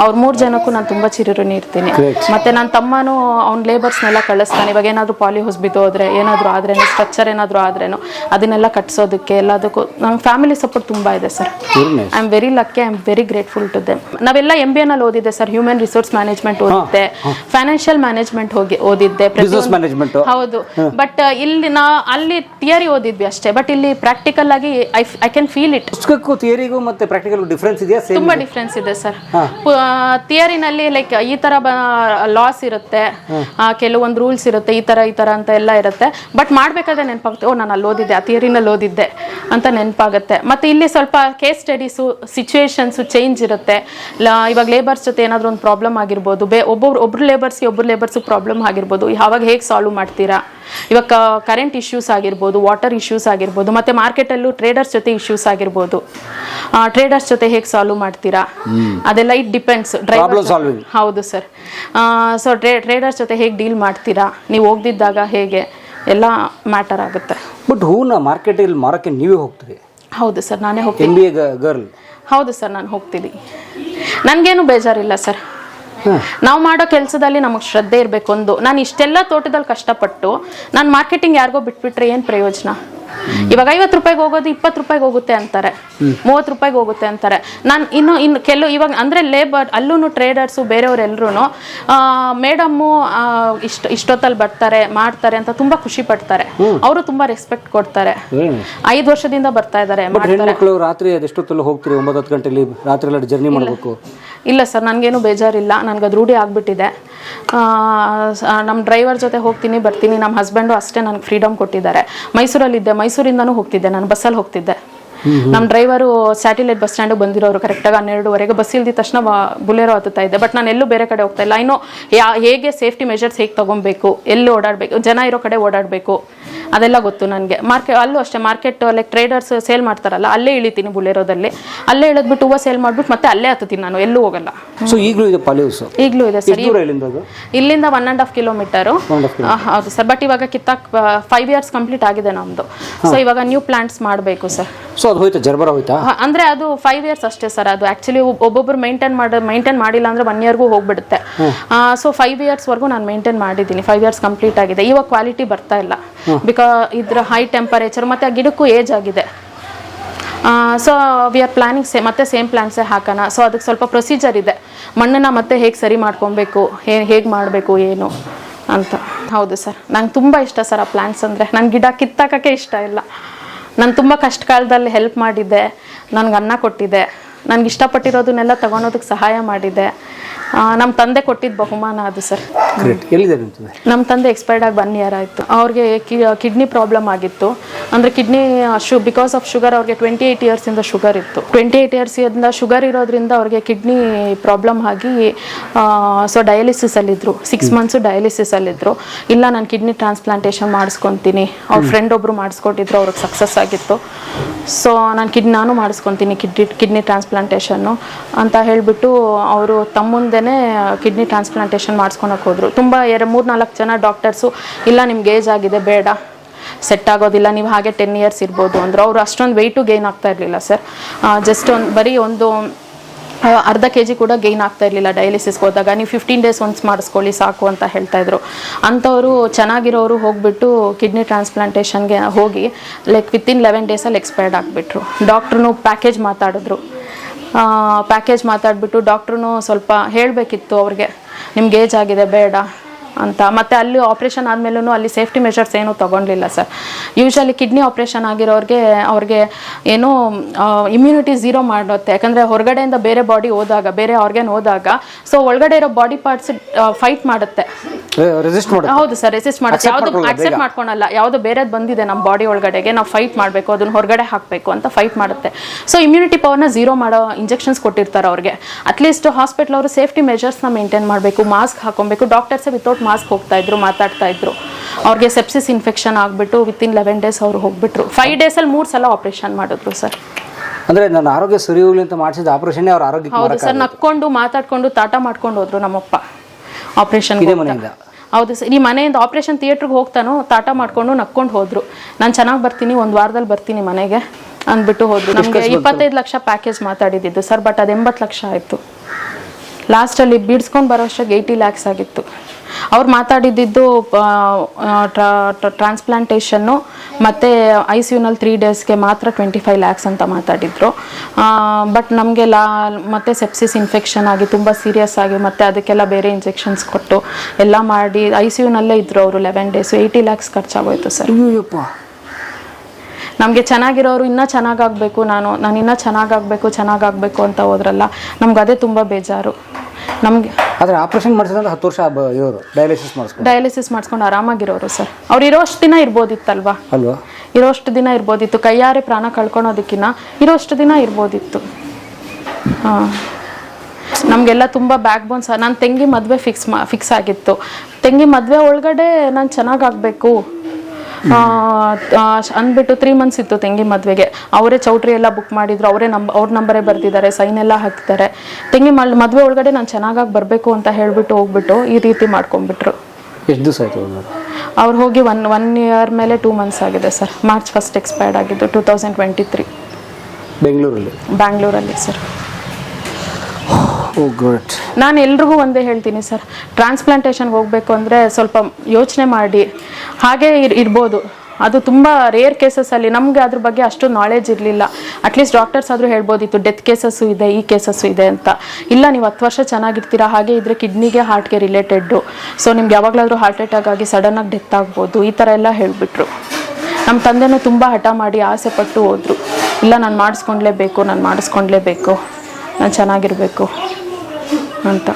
ಅವ್ರ ಮೂರು ಜನಕ್ಕೂ ನಾನು ತುಂಬಾ ಚಿರಋಣಿ ಇರ್ತೀನಿ. ಮತ್ತೆ ನನ್ನ ತಮ್ಮನೂ ಅವ್ನ ಲೇಬರ್ಸ್ನೆಲ್ಲ ಕಳಿಸ್ತಾನೆ. ಇವಾಗ ಏನಾದ್ರು ಪಾಲಿ ಹೌಸ್ ಬಿದ್ದೋದ್ರೆ ಏನಾದ್ರು ಆದ್ರೇನು ಸ್ಟ್ರಕ್ಚರ್ ಏನಾದ್ರು ಆದ್ರೇನು ಅದನ್ನೆಲ್ಲ ಕಟ್ಸೋದಕ್ಕೆ ಎಲ್ಲದಕ್ಕೂ ನಮ್ಮ ಫ್ಯಾಮಿಲಿ ಸಪೋರ್ಟ್ ತುಂಬಾ ಇದೆ sir. I am very lucky I am very grateful to them ನಾವೆಲ್ಲ ಎಂ ಬಿ ಎನಲ್ಲಿ ಓದಿದ್ದೆ ಸರ್. ಹ್ಯೂಮನ್ ರಿಸೋರ್ಸ್ ಮ್ಯಾನೇಜ್ಮೆಂಟ್ ಓದಿದ್ದೆ. ಫೈನಾನ್ಷಿಯಲ್ ಮ್ಯಾನೇಜ್ಮೆಂಟ್ ಹೋಗಿ ಓದಿದ್ದೆ. ಹೌದು. ಬಟ್ ಇಲ್ಲಿ ನಾ ಅಲ್ಲಿ ಥಿಯರಿ ಓದಿದ್ವಿ ಅಷ್ಟೇ. ಬಟ್ ಇಲ್ಲಿ ಪ್ರಾಕ್ಟಿಕಲ್ ಆಗಿ I I can feel it ಪುಸ್ತಕಕ್ಕೂ ಥಿಯರಿಗೂ ಮತ್ತೆ ಪ್ರಾಕ್ಟಿಕಲ್ ಡಿಫ್ರೆನ್ಸ್ ಇದೆಯಾ? ಸೇಮ್ ತುಂಬಾ ಡಿಫ್ರೆನ್ಸ್ ಇದೆ ಸರ್ ಥಿಯರಿನಲ್ಲಿ ಲೈಕ್ ಈ ತರ ಲಾಸ್ ಇರುತ್ತೆ ಆ, ಕೆಲವೊಂದು ರೂಲ್ಸ್ ಇರುತ್ತೆ ಈ ತರ ಈ ತರ ಅಂತ ಎಲ್ಲ ಇರುತ್ತೆ. ಬಟ್ ಮಾಡ್ಬೇಕಾದ್ರೆ ನೆನಪಾಗುತ್ತೆ ಓ ನಾನು ಅಲ್ಲಿ ಓದಿದ್ದೆ ಆ ಥಿಯರಿನಲ್ಲಿ ಓದಿದ್ದೆ. ಅಂತ ನೆನಪಾಗುತ್ತೆ. ಮತ್ತೆ ಇಲ್ಲಿ ಸ್ವಲ್ಪ ಕೇಸ್ ಸ್ಟಡೀಸು ಸಿಚುವೇಶನ್ಸು ಚೇಂಜ್ ಇರುತ್ತೆ. ಇವಾಗ ಲೇಬರ್ಸ್ ಜೊತೆ ಏನಾದರೂ ಒಂದು ಪ್ರಾಬ್ಲಮ್ ಆಗಿರ್ಬೋದು ಬೇ ಒಬ್ಬೊಬ್ರು ಒಬ್ರು ಲೇಬರ್ಸ್ಗೆ ಒಬ್ರು ಲೇಬರ್ಸು ಪ್ರಾಬ್ಲಮ್ ಆಗಿರ್ಬೋದು ಯಾವಾಗ ಹೇಗೆ ಸಾಲ್ವ್ ಮಾಡ್ತೀರಾ? ಇವಾಗ ಕರೆಂಟ್ ಇಶ್ಯೂಸ್ ಆಗಿರ್ಬೋದು ವಾಟರ್ ಇಶ್ಯೂಸ್ ಆಗಿರ್ಬೋದು ಮತ್ತೆ ಮಾರ್ಕೆಟಲ್ಲೂ ಟ್ರೇಡರ್ಸ್ ಜೊತೆ ಇಶ್ಯೂಸ್ ಆಗಿರ್ಬೋದು. ಟ್ರೇಡರ್ಸ್ ಜೊತೆ ಹೇಗೆ ಸಾಲ್ವ್ ಮಾಡ್ತೀರಾ? ಅದೆಲ್ಲ ಇಟ್ ಡಿಪೆಂಡ್ಸ್ ಡ್ರೈವರ್ ಹೌದು ಸರ್ ಸೊ ಟ್ರೇ ಟ್ರೇಡರ್ಸ್ ಜೊತೆ ಹೇಗೆ ಡೀಲ್ ಮಾಡ್ತೀರಾ? ನೀವು ಹೋಗ್ದಿದ್ದಾಗ ಹೇಗೆ? ಎಲ್ಲ ಮ್ಯಾಟರ್ ಆಗುತ್ತೆ. ಬಟ್ ಹೂನ ಮಾರ್ಕೆಟಲ್ಲಿ ಮಾರಕ್ಕೆ ನೀವೇ ಹೋಗ್ತೀರಿ? ಹೌದು ಸರ್ ನಾನೇ ಹೋಗ್ತೀನಿ. ಬಿ ಎ ಗರ್ಲ್ ಹೌದು ಸರ್ ನಾನು ಹೋಗ್ತೀನಿ. ನನಗೇನು ಬೇಜಾರಿಲ್ಲ ಸರ್. ನಾವು ಮಾಡೋ ಕೆಲಸದಲ್ಲಿ ನಮಗೆ ಶ್ರದ್ಧೆ ಇರಬೇಕು ಒಂದು ನಾನು ಇಷ್ಟೆಲ್ಲ ತೋಟದಲ್ಲಿ ಕಷ್ಟಪಟ್ಟು ನಾನು ಮಾರ್ಕೆಟಿಂಗ್ ಯಾರಿಗೋ ಬಿಟ್ಬಿಟ್ರೆ ಏನು ಪ್ರಯೋಜನ? ಇವಾಗ ಐವತ್ತು ರೂಪಾಯಿಗೆ ಹೋಗೋದು ಇಪ್ಪತ್ತು ರೂಪಾಯಿಗೆ ಹೋಗುತ್ತೆ ಅಂತಾರೆ. ಮೂವತ್ತು ರೂಪಾಯಿಗೆ ಹೋಗುತ್ತೆ ಅಂತಾರೆ. ನಾನು ಇನ್ನು ಇನ್ನು ಕೆಲವು ಇವಾಗ ಅಂದರೆ ಲೇಬರ್ ಅಲ್ಲೂ ಟ್ರೇಡರ್ಸು ಬೇರೆಯವರೆಲ್ಲರೂ ಮೇಡಮ್ಮು ಇಷ್ಟ ಇಷ್ಟೊತ್ತಲ್ಲಿ ಬರ್ತಾರೆ ಮಾಡ್ತಾರೆ ಅಂತ ತುಂಬ ಖುಷಿ ಪಡ್ತಾರೆ. ಅವರು ತುಂಬ ರೆಸ್ಪೆಕ್ಟ್ ಕೊಡ್ತಾರೆ. ಐದು ವರ್ಷದಿಂದ ಬರ್ತಾ ಇದ್ದಾರೆ ರಾತ್ರಿ ಅದೆಷ್ಟೊತ್ತಲ್ಲಿ ಹೋಗ್ತೀರಿ? ಒಂಬತ್ತು ಹತ್ತು ಗಂಟೆಲಿ ರಾತ್ರಿ ಎಲ್ಲ ಜರ್ನಿ ಮಾಡಬೇಕು. ಇಲ್ಲ ಸರ್ ನನಗೇನು ಬೇಜಾರಿಲ್ಲ. ನನಗೆ ಅದು ರೂಢಿ ಆಗಿಬಿಟ್ಟಿದೆ. ನಮ್ಮ ಡ್ರೈವರ್ ಜೊತೆ ಹೋಗ್ತೀನಿ ಬರ್ತೀನಿ. ನಮ್ಮ ಹಸ್ಬೆಂಡು ಅಷ್ಟೇ ನನಗೆ ಫ್ರೀಡಮ್ ಕೊಟ್ಟಿದ್ದಾರೆ. ಮೈಸೂರಲ್ಲಿದ್ದೆ ಮೈಸೂರಿಂದನೂ ಹೋಗ್ತಿದ್ದೆ. ನಾನು ಬಸ್ಸಲ್ಲಿ ಹೋಗ್ತಿದ್ದೆ. ನಮ್ಮ ಡ್ರೈವರು ಸ್ಯಾಟಿಲೈಟ್ ಬಸ್ ಸ್ಟ್ಯಾಂಡಿಗೆ ಬಂದಿರೋರು ಕರೆಕ್ಟಾಗಿ ಹನ್ನೆರಡುವರೆಗೆ ಬಸ್ ಇಲ್ದಿದ ತಕ್ಷಣ ಬುಲೆರೋ ಹತ್ತುತ್ತಾ ಇದ್ದೆ. ಬಟ್ ನಾನು ಎಲ್ಲೂ ಬೇರೆ ಕಡೆ ಹೋಗ್ತಾ ಇಲ್ಲ. ಇನ್ನು ಯಾ ಹೇಗೆ ಸೇಫ್ಟಿ ಮೆಷರ್ಸ್ ಹೇಗೆ ತೊಗೊಬೇಕು? ಎಲ್ಲಿ ಓಡಾಡಬೇಕು? ಜನ ಇರೋ ಕಡೆ ಓಡಾಡಬೇಕು. ಅದೆಲ್ಲ ಗೊತ್ತು ನನಗೆ. ಮಾರ್ಕೆಟ್ ಅಲ್ಲೂ ಅಷ್ಟೇ ಮಾರ್ಕೆಟ್ ಲೈಕ್ ಟ್ರೇಡರ್ಸ್ ಸೇಲ್ ಮಾಡ್ತಾರಲ್ಲ ಅಲ್ಲೇ ಇಳಿತೀನಿ ಬುಲೆರೋದಲ್ಲಿ ಅಲ್ಲೇ ಇಳಿದ್ಬಿಟ್ಟು ಹೂವು ಸೇಲ್ ಮಾಡ್ಬಿಟ್ಟು ಮತ್ತೆ ಅಲ್ಲೇ ಹತ್ತೀನಿ ನಾನು ಎಲ್ಲೂ ಹೋಗಲ್ಲ. ಸೊ ಈಗಲೂ ಇದೆ ಪಲ್ಯೂಸ್ ಈಗಲೂ ಇದೆ ಸರ್ ಇಲ್ಲಿಂದ ಒನ್ ಆ್ಯಂಡ್ ಹಾಫ್ ಕಿಲೋಮೀಟರು ಹೌದು ಸರ್ ಬಟ್ ಇವಾಗ ಕಿತ್ತಾಕ್ ಫೈವ್ ಇಯರ್ಸ್ ಕಂಪ್ಲೀಟ್ ಆಗಿದೆ ನಮ್ಮದು ಸೊ ಇವಾಗ ನ್ಯೂ ಪ್ಲಾಂಟ್ಸ್ ಮಾಡಬೇಕು ಸರ್. ಸೊ ಅದು ಹೋಯ್ತಾ? ಜರ್ಬರ ಹೋಯ್ತಾ? ಅಂದ್ರೆ ಅದು ಫೈವ್ ಇಯರ್ಸ್ ಅಷ್ಟೇ ಸರ್ ಅದು ಆಕ್ಚುಲಿ ಒಬ್ಬೊಬ್ರು ಮೈಂಟೈನ್ ಮಾಡಿ ಮೈಂಟೈನ್ ಮಾಡಿಲ್ಲ ಅಂದ್ರೆ ಒನ್ ಇಯರ್ಗೂ ಹೋಗ್ಬಿಡುತ್ತೆ. ಸೊ ಫೈವ್ ಇಯರ್ಸ್ವರೆಗೂ ನಾನು ಮೈಂಟೈನ್ ಮಾಡಿದ್ದೀನಿ ಫೈವ್ ಇಯರ್ಸ್ ಕಂಪ್ಲೀಟ್ ಆಗಿದೆ. ಇವಾಗ ಕ್ವಾಲಿಟಿ ಬರ್ತಾ ಇಲ್ಲ. ಬಿಕಾ ಇದ್ರ ಹೈ ಟೆಂಪರೇಚರ್ ಮತ್ತೆ ಆ ಗಿಡಕ್ಕೂ ಏಜ್ ಆಗಿದೆ. So we are planning say ಮತ್ತೆ ಸೇಮ್ ಪ್ಲಾನ್ಸೆ ಹಾಕೋಣ. ಸೊ ಅದಕ್ಕೆ ಸ್ವಲ್ಪ ಪ್ರೊಸೀಜರ್ ಇದೆ. ಮಣ್ಣನ್ನು ಮತ್ತೆ ಹೇಗೆ ಸರಿ ಮಾಡ್ಕೊಬೇಕು, ಹೇ, ಹೇಗೆ ಮಾಡಬೇಕು, ಏನು ಅಂತ. ಹೌದು ಸರ್. ನಂಗೆ ತುಂಬ ಇಷ್ಟ ಸರ್ ಆ ಪ್ಲಾನ್ಸ್ ಅಂದರೆ. ನನ್ನ ಗಿಡ ಕಿತ್ತಾಕಕ್ಕೆ ಇಷ್ಟ ಇಲ್ಲ. ನಾನು ತುಂಬ ಕಷ್ಟ ಕಾಲದಲ್ಲಿ ಹೆಲ್ಪ್ ಮಾಡಿದ್ದೆ. ನನಗೆ ಅನ್ನ ಕೊಟ್ಟಿದ್ದೆ. ನನಗೆ ಇಷ್ಟಪಟ್ಟಿರೋದನ್ನೆಲ್ಲ ತಗೊಳೋದಕ್ಕೆ ಸಹಾಯ ಮಾಡಿದ್ದೆ ನಮ್ಮ ತಂದೆ ಕೊಟ್ಟಿದ್ದ ಬಹುಮಾನ ಅದು ಸರ್. ಗ್ರೇಟ್ ಎಲ್ಲಿದೆ ನಿಂತಿದೆ ನಮ್ಮ ತಂದೆ ಎಕ್ಸ್ಪೈರ್ಡ್ ಆಗಿ ಒನ್ ಇಯರ್ ಆಯಿತು. ಅವ್ರಿಗೆ ಕಿಡ್ನಿ ಪ್ರಾಬ್ಲಮ್ ಆಗಿತ್ತು. ಅಂದರೆ ಕಿಡ್ನಿ ಶು ಬಿಕಾಸ್ ಆಫ್ ಶುಗರ್ ಅವ್ರಿಗೆ ಟ್ವೆಂಟಿ ಏಯ್ಟ್ ಇಯರ್ಸಿಂದ ಶುಗರ್ ಇತ್ತು. ಟ್ವೆಂಟಿ ಏಯ್ಟ್ ಇಯರ್ಸಿಂದ ಶುಗರ್ ಇರೋದ್ರಿಂದ ಅವ್ರಿಗೆ ಕಿಡ್ನಿ ಪ್ರಾಬ್ಲಮ್ ಆಗಿ ಸೊ ಡಯಾಲಿಸಿಸಲ್ಲಿದ್ದರು ಸಿಕ್ಸ್ ಮಂತ್ಸು ಡಯಾಲಿಸಿಸಲ್ಲಿದ್ದರು ಇಲ್ಲ ನಾನು ಕಿಡ್ನಿ ಟ್ರಾನ್ಸ್ಪ್ಲಾಂಟೇಷನ್ ಮಾಡಿಸ್ಕೊತೀನಿ. ಅವ್ರ ಫ್ರೆಂಡ್ ಒಬ್ಬರು ಮಾಡಿಸ್ಕೊಟ್ಟಿದ್ರು ಅವ್ರಿಗೆ ಸಕ್ಸಸ್ ಆಗಿತ್ತು. ಸೊ ನಾನು ಕಿಡ್ ನಾನು ಮಾಡಿಸ್ಕೊತೀನಿ ಕಿಡ್ನಿ ಕಿಡ್ನಿ ಟ್ರಾನ್ಸ್ಪ್ಲಾಂಟೇಷನ್ನು ಅಂತ ಹೇಳಿಬಿಟ್ಟು ಅವರು ತಮ್ಮ ಮುಂದೆನೇ ಕಿಡ್ನಿ ಟ್ರಾನ್ಸ್ಪ್ಲಾಂಟೇಷನ್ ಮಾಡಿಸ್ಕೊಳಕ್ಕೆ ಹೋದರು. ತುಂಬ ಎರಡು, ಮೂರು, ನಾಲ್ಕು ಜನ ಡಾಕ್ಟರ್ಸು ಇಲ್ಲ, ನಿಮ್ಗೆ ಏಜ್ ಆಗಿದೆ, ಬೇಡ. ಸೆಟ್ ಆಗೋದಿಲ್ಲ, ನೀವು ಹಾಗೆ ಟೆನ್ ಇಯರ್ಸ್ ಇರ್ಬೋದು. ಅಂದರು. ಅವರು ಅಷ್ಟೊಂದು ವೆಯ್ಟು ಗೇನ್ ಆಗ್ತಾ ಇರಲಿಲ್ಲ ಸರ್ ಜಸ್ಟ್ ಒಂದು, ಬರೀ ಒಂದು ಅರ್ಧ ಕೆ ಜಿ ಕೂಡ ಗೈನ್ ಆಗ್ತಾ ಇರಲಿಲ್ಲ ಡಯಾಲಿಸಿಸ್ಗೆ ಹೋದಾಗ. ನೀವು ಫಿಫ್ಟೀನ್ ಡೇಸ್ ಒನ್ಸ್ ಮಾಡಿಸ್ಕೊಳ್ಳಿ, ಸಾಕು, ಅಂತ ಹೇಳ್ತಾ ಇದ್ರು. ಅಂಥವರು ಚೆನ್ನಾಗಿರೋರು ಹೋಗ್ಬಿಟ್ಟು ಕಿಡ್ನಿ ಟ್ರಾನ್ಸ್ಪ್ಲಾಂಟೇಷನ್ಗೆ ಹೋಗಿ ಲೈಕ್ ವಿತಿನ್ ಲೆವೆನ್ ಡೇಸಲ್ಲಿ ಎಕ್ಸ್ಪೈರ್ಡ್ ಆಗಿಬಿಟ್ರು. ಡಾಕ್ಟ್ರು ಪ್ಯಾಕೇಜ್ ಮಾತಾಡಿದ್ರು. ಪ್ಯಾಕೇಜ್ ಮಾತಾಡ್ಬಿಟ್ಟು ಡಾಕ್ಟ್ರು ಸ್ವಲ್ಪ ಹೇಳಬೇಕಿತ್ತು ಅವ್ರಿಗೆ. ನಿಮ್ಗೆ ಏಜ್ ಆಗಿದೆ ಬೇಡ. ಅಂತ. ಮತ್ತೆ ಅಲ್ಲಿ ಆಪರೇಷನ್ ಆದಮೇಲೂ ಅಲ್ಲಿ ಸೇಫ್ಟಿ ಮೆಷರ್ಸ್ ಏನೂ ತಗೊಂಡಿಲ್ಲ ಸರ್ ಯೂಶಲಿ ಕಿಡ್ನಿ ಆಪರೇಷನ್ ಆಗಿರೋರಿಗೆ ಅವ್ರಿಗೆ ಏನು ಇಮ್ಯುನಿಟಿ ಝೀರೋ ಮಾಡುತ್ತೆ. ಯಾಕಂದ್ರೆ ಹೊರಗಡೆಯಿಂದ ಬೇರೆ ಬಾಡಿ ಹೋದಾಗ ಬೇರೆ ಆರ್ಗ್ಯಾನ್ ಹೋದಾಗ ಸೊ ಒಳಗಡೆ ಇರೋ ಬಾಡಿ ಪಾರ್ಟ್ಸ್ ಫೈಟ್ ಮಾಡುತ್ತೆ. ಹೌದು ಸರ್ ರೆಸಿಸ್ಟ್ ಮಾಡುತ್ತೆ. ಯಾವುದು ಅಕ್ಸೆಪ್ಟ್ ಮಾಡ್ಕೊಳಲ್ಲ. ಯಾವುದು ಬೇರೆದು ಬಂದಿದೆ ನಮ್ಮ ಬಾಡಿ ಒಳಗಡೆಗೆ ನಾವು ಫೈಟ್ ಮಾಡಬೇಕು ಅದನ್ನ ಹೊರಗಡೆ ಹಾಕಬೇಕು ಅಂತ ಫೈಟ್ ಮಾಡುತ್ತೆ. ಸೊ ಇಮ್ಯುನಿಟಿ ಪವರ್ನ ಝೀರೋ ಮಾಡೋ ಇಂಜೆಕ್ಷನ್ಸ್ ಕೊಟ್ಟಿರ್ತಾರೆ ಅವ್ರಿಗೆ. ಅಟ್ಲೀಸ್ಟ್ ಹಾಸ್ಪಿಟಲ್ ಅವರು ಸೇಫ್ಟಿ ಮೆಜರ್ಸ್ನ ಮೇಂಟೈನ್ ಮಾಡಬೇಕು ಮಾಸ್ಕ್ ಹಾಕೊಬೇಕು ಡಾಕ್ಟರ್ಸ್ ವಿತೌಟ್ ಮಾಸ್ಕ್ ಹೋಗ್ತಾ ಇದ್ರು ಮಾತಾಡ್ತಾ ಇದ್ರು. ಅವ್ರಿಗೆ ಸೆಪ್ಸಿಸ್ ಇನ್ಫೆಕ್ಷನ್ ಆಗಿಬಿಟ್ಟು ವಿತಿನ್ ಲೆವೆನ್ ಡೇಸ್ ಅವ್ರು ಹೋಗ್ಬಿಟ್ರು. ಫೈವ್ ಡೇಸಲ್ಲಿ ಮೂರು ಸಲ ಆಪರೇಷನ್ ಮಾಡಿದ್ರು ಸರ್ ಅಂದ್ರೆ ನನ್ನ ಆರೋಗ್ಯ ಸರಿ ಹೋಗ್ಲಿ ಅಂತ ಮಾಡಿಸಿದ ಆಪರೇಷನ್ ಅವ್ರ ಆರೋಗ್ಯ ಹೌದು ಸರ್ ನಕ್ಕೊಂಡು ಮಾತಾಡ್ಕೊಂಡು ತಾಟ ಮಾಡ್ಕೊಂಡು ಹೋದ್ರು ನಮ್ಮಪ್ಪ. ಆಪರೇಷನ್ ಹೌದು ಸರ್ ಈ ಮನೆಯಿಂದ ಆಪರೇಷನ್ ಥಿಯೇಟ್ರಿಗೆ ಹೋಗ್ತಾನೋ ತಾಟ ಮಾಡ್ಕೊಂಡು ನಕ್ಕೊಂಡು ಹೋದ್ರು. ನಾನು ಚೆನ್ನಾಗಿ ಬರ್ತೀನಿ ಒಂದು ವಾರದಲ್ಲಿ ಬರ್ತೀನಿ ಮನೆಗೆ ಅಂದ್ಬಿಟ್ಟು ಹೋದ್ರು. ನಮಗೆ ಇಪ್ಪತ್ತೈದು ಲಕ್ಷ ಪ್ಯಾಕೇಜ್ ಮಾತಾಡಿದ್ದು ಸರ್ ಬಟ್ ಅದು ಎಂಬತ್ತು ಲಕ್ಷ ಆಯಿತು. ಲಾಸ್ಟಲ್ಲಿ ಬಿಡ್ಸ್ಕೊಂಡು ಬರೋ ಅಷ್ಟಾಗಿ ಏಯ್ಟಿ ಲ್ಯಾಕ್ಸ್ ಆಗಿತ್ತು. ಅವ್ರು ಮಾತಾಡಿದ್ದು ಟ್ರಾನ್ಸ್ಪ್ಲಾಂಟೇಷನ್ನು ಮತ್ತು ಐ ಸಿ ಯುನಲ್ಲಿ ತ್ರೀ ಡೇಸ್ಗೆ ಮಾತ್ರ ಟ್ವೆಂಟಿ ಫೈವ್ ಲ್ಯಾಕ್ಸ್ ಅಂತ ಮಾತಾಡಿದರು. ಬಟ್ ನಮಗೆ ಲಾ, ಮತ್ತು ಸೆಪ್ಸಿಸ್ ಇನ್ಫೆಕ್ಷನ್ ಆಗಿ ತುಂಬ ಸೀರಿಯಸ್ ಆಗಿ ಮತ್ತು ಅದಕ್ಕೆಲ್ಲ ಬೇರೆ ಇಂಜೆಕ್ಷನ್ಸ್ ಕೊಟ್ಟು ಎಲ್ಲ ಮಾಡಿ ಐ ಸಿ ಯುನಲ್ಲೇ ಇದ್ದರು ಅವರು ಲೆವೆನ್ ಡೇಸು ಏಯ್ಟಿ ಲ್ಯಾಕ್ಸ್ ಖರ್ಚಾಗೋಯ್ತು ಸರ್. ನಮಗೆ ಚೆನ್ನಾಗಿರೋರು ಇನ್ನೂ ಚೆನ್ನಾಗಾಗಬೇಕು ನಾನು ನಾನು ಇನ್ನೂ ಚೆನ್ನಾಗಾಗಬೇಕು ಚೆನ್ನಾಗಾಗಬೇಕು ಅಂತ ಹೋದ್ರಲ್ಲ ನಮ್ಗೆ ಅದೇ ತುಂಬ ಬೇಜಾರು. ನಮಗೆ ಆದರೆ ಆಪರೇಷನ್ ಮಾಡಿಸಿದ್ರೆ ಹತ್ತು ವರ್ಷ ಬ- ಇವರು ಡಯಾಲಿಸಿಸ್ ಮಾಡಿಸ್ಕೊಂಡು. ಡಯಾಲಿಸಿಸ್ ಮಾಡಿಸ್ಕೊಂಡು ಆರಾಮಾಗಿರೋರು ಸರ್. ಅವ್ರು ಇರೋಷ್ಟು ದಿನ ಇರ್ಬೋದಿತ್ತಲ್ವಾ? ಅಲ್ವಾ? ಇರೋಷ್ಟು ದಿನ ಇರ್ಬೋದಿತ್ತು ಕೈಯಾರೆ ಪ್ರಾಣ ಕಳ್ಕೊಳೋದಕ್ಕಿಂತ ಇರೋಷ್ಟು ದಿನ ಇರ್ಬೋದಿತ್ತು. ಹಾಂ. ನಮಗೆಲ್ಲ ತುಂಬ ಬ್ಯಾಕ್ ಬೋನ್ಸ್ ನಾನು ತೆಂಗಿ ಮದುವೆ ಫಿಕ್ಸ್ ಮಾ ಫಿಕ್ಸ್ ಆಗಿತ್ತು. ತೆಂಗಿ ಮದುವೆ ಒಳಗಡೆ ನಾನು ಚೆನ್ನಾಗಾಗಬೇಕು. ಅಂದ್ಬಿಟ್ಟು ತ್ರೀ ಮಂತ್ಸ್ ಇತ್ತು ತಂಗಿ ಮದುವೆಗೆ. ಅವರೇ ಚೌಟ್ರಿ ಎಲ್ಲ ಬುಕ್ ಮಾಡಿದ್ರು ಅವರೇ ನಂಬ ಅವ್ರ ನಂಬರೇ ಬರ್ತಿದ್ದಾರೆ ಸೈನ್ ಎಲ್ಲ ಹಾಕ್ತಾರೆ ತೆಂಗಿ ಮದುವೆ ಒಳಗಡೆ ನಾನು ಚೆನ್ನಾಗಾಗಿ ಬರಬೇಕು ಅಂತ ಹೇಳಿಬಿಟ್ಟು ಹೋಗ್ಬಿಟ್ಟು ಈ ರೀತಿ ಮಾಡ್ಕೊಂಡ್ಬಿಟ್ರು. ಎಷ್ಟು ದಿವಸ ಆಯಿತು ಅವ್ರು ಹೋಗಿ ಒನ್ ಒನ್ ಇಯರ್ ಮೇಲೆ ಟೂ ಮಂತ್ಸ್ ಆಗಿದೆ ಸರ್. ಮಾರ್ಚ್ ಫಸ್ಟ್ ಎಕ್ಸ್ಪೈರ್ಡ್ ಆಗಿದ್ದು ಟೂ ತೌಸಂಡ್ ಟ್ವೆಂಟಿ ತ್ರೀ ಬೆಂಗಳೂರಲ್ಲಿ? ಬ್ಯಾಂಗ್ಳೂರಲ್ಲಿ ಸರ್. ನಾನು ಎಲ್ರಿಗೂ ಒಂದೇ ಹೇಳ್ತೀನಿ ಸರ್. ಟ್ರಾನ್ಸ್ಪ್ಲಾಂಟೇಷನ್ಗೆ ಹೋಗಬೇಕು ಅಂದರೆ ಸ್ವಲ್ಪ ಯೋಚನೆ ಮಾಡಿ. ಹಾಗೆ ಇರ್, ಇರ್ಬೋದು. ಅದು ತುಂಬ ರೇರ್ ಕೇಸಸ್ಸಲ್ಲಿ ನಮಗೆ ಅದ್ರ ಬಗ್ಗೆ ಅಷ್ಟು ನಾಲೆಜ್ ಇರಲಿಲ್ಲ. ಅಟ್ಲೀಸ್ಟ್ ಡಾಕ್ಟರ್ಸ್ ಆದರೂ ಹೇಳ್ಬೋದಿತ್ತು ಡೆತ್ ಕೇಸಸ್ಸು ಇದೆ, ಈ ಕೇಸಸ್ಸು ಇದೆ ಅಂತ. ಇಲ್ಲ, ನೀವು ಹತ್ತು ವರ್ಷ ಚೆನ್ನಾಗಿರ್ತೀರಾ, ಹಾಗೆ ಇದ್ರೆ ಕಿಡ್ನಿಗೆ ಹಾರ್ಟ್ಗೆ ರಿಲೇಟೆಡ್ಡು ಸೊ ನಿಮ್ಗೆ ಯಾವಾಗಲಾದರೂ ಹಾರ್ಟ್ ಅಟ್ಯಾಕ್ ಆಗಿ ಸಡನ್ನಾಗಿ ಡೆತ್ ಆಗ್ಬೋದು. ಈ ಥರ ಎಲ್ಲ ಹೇಳಿಬಿಟ್ರು. ನಮ್ಮ ತಂದೆನೂ ತುಂಬ ಹಠ ಮಾಡಿ ಆಸೆ ಪಟ್ಟು ಹೋದರು. ಇಲ್ಲ, ನಾನು ಮಾಡಿಸ್ಕೊಂಡ್ಲೇಬೇಕು ನಾನು ಮಾಡಿಸ್ಕೊಂಡ್ಲೇಬೇಕು. ನಾನು ಚೆನ್ನಾಗಿರಬೇಕು. ಅಂತ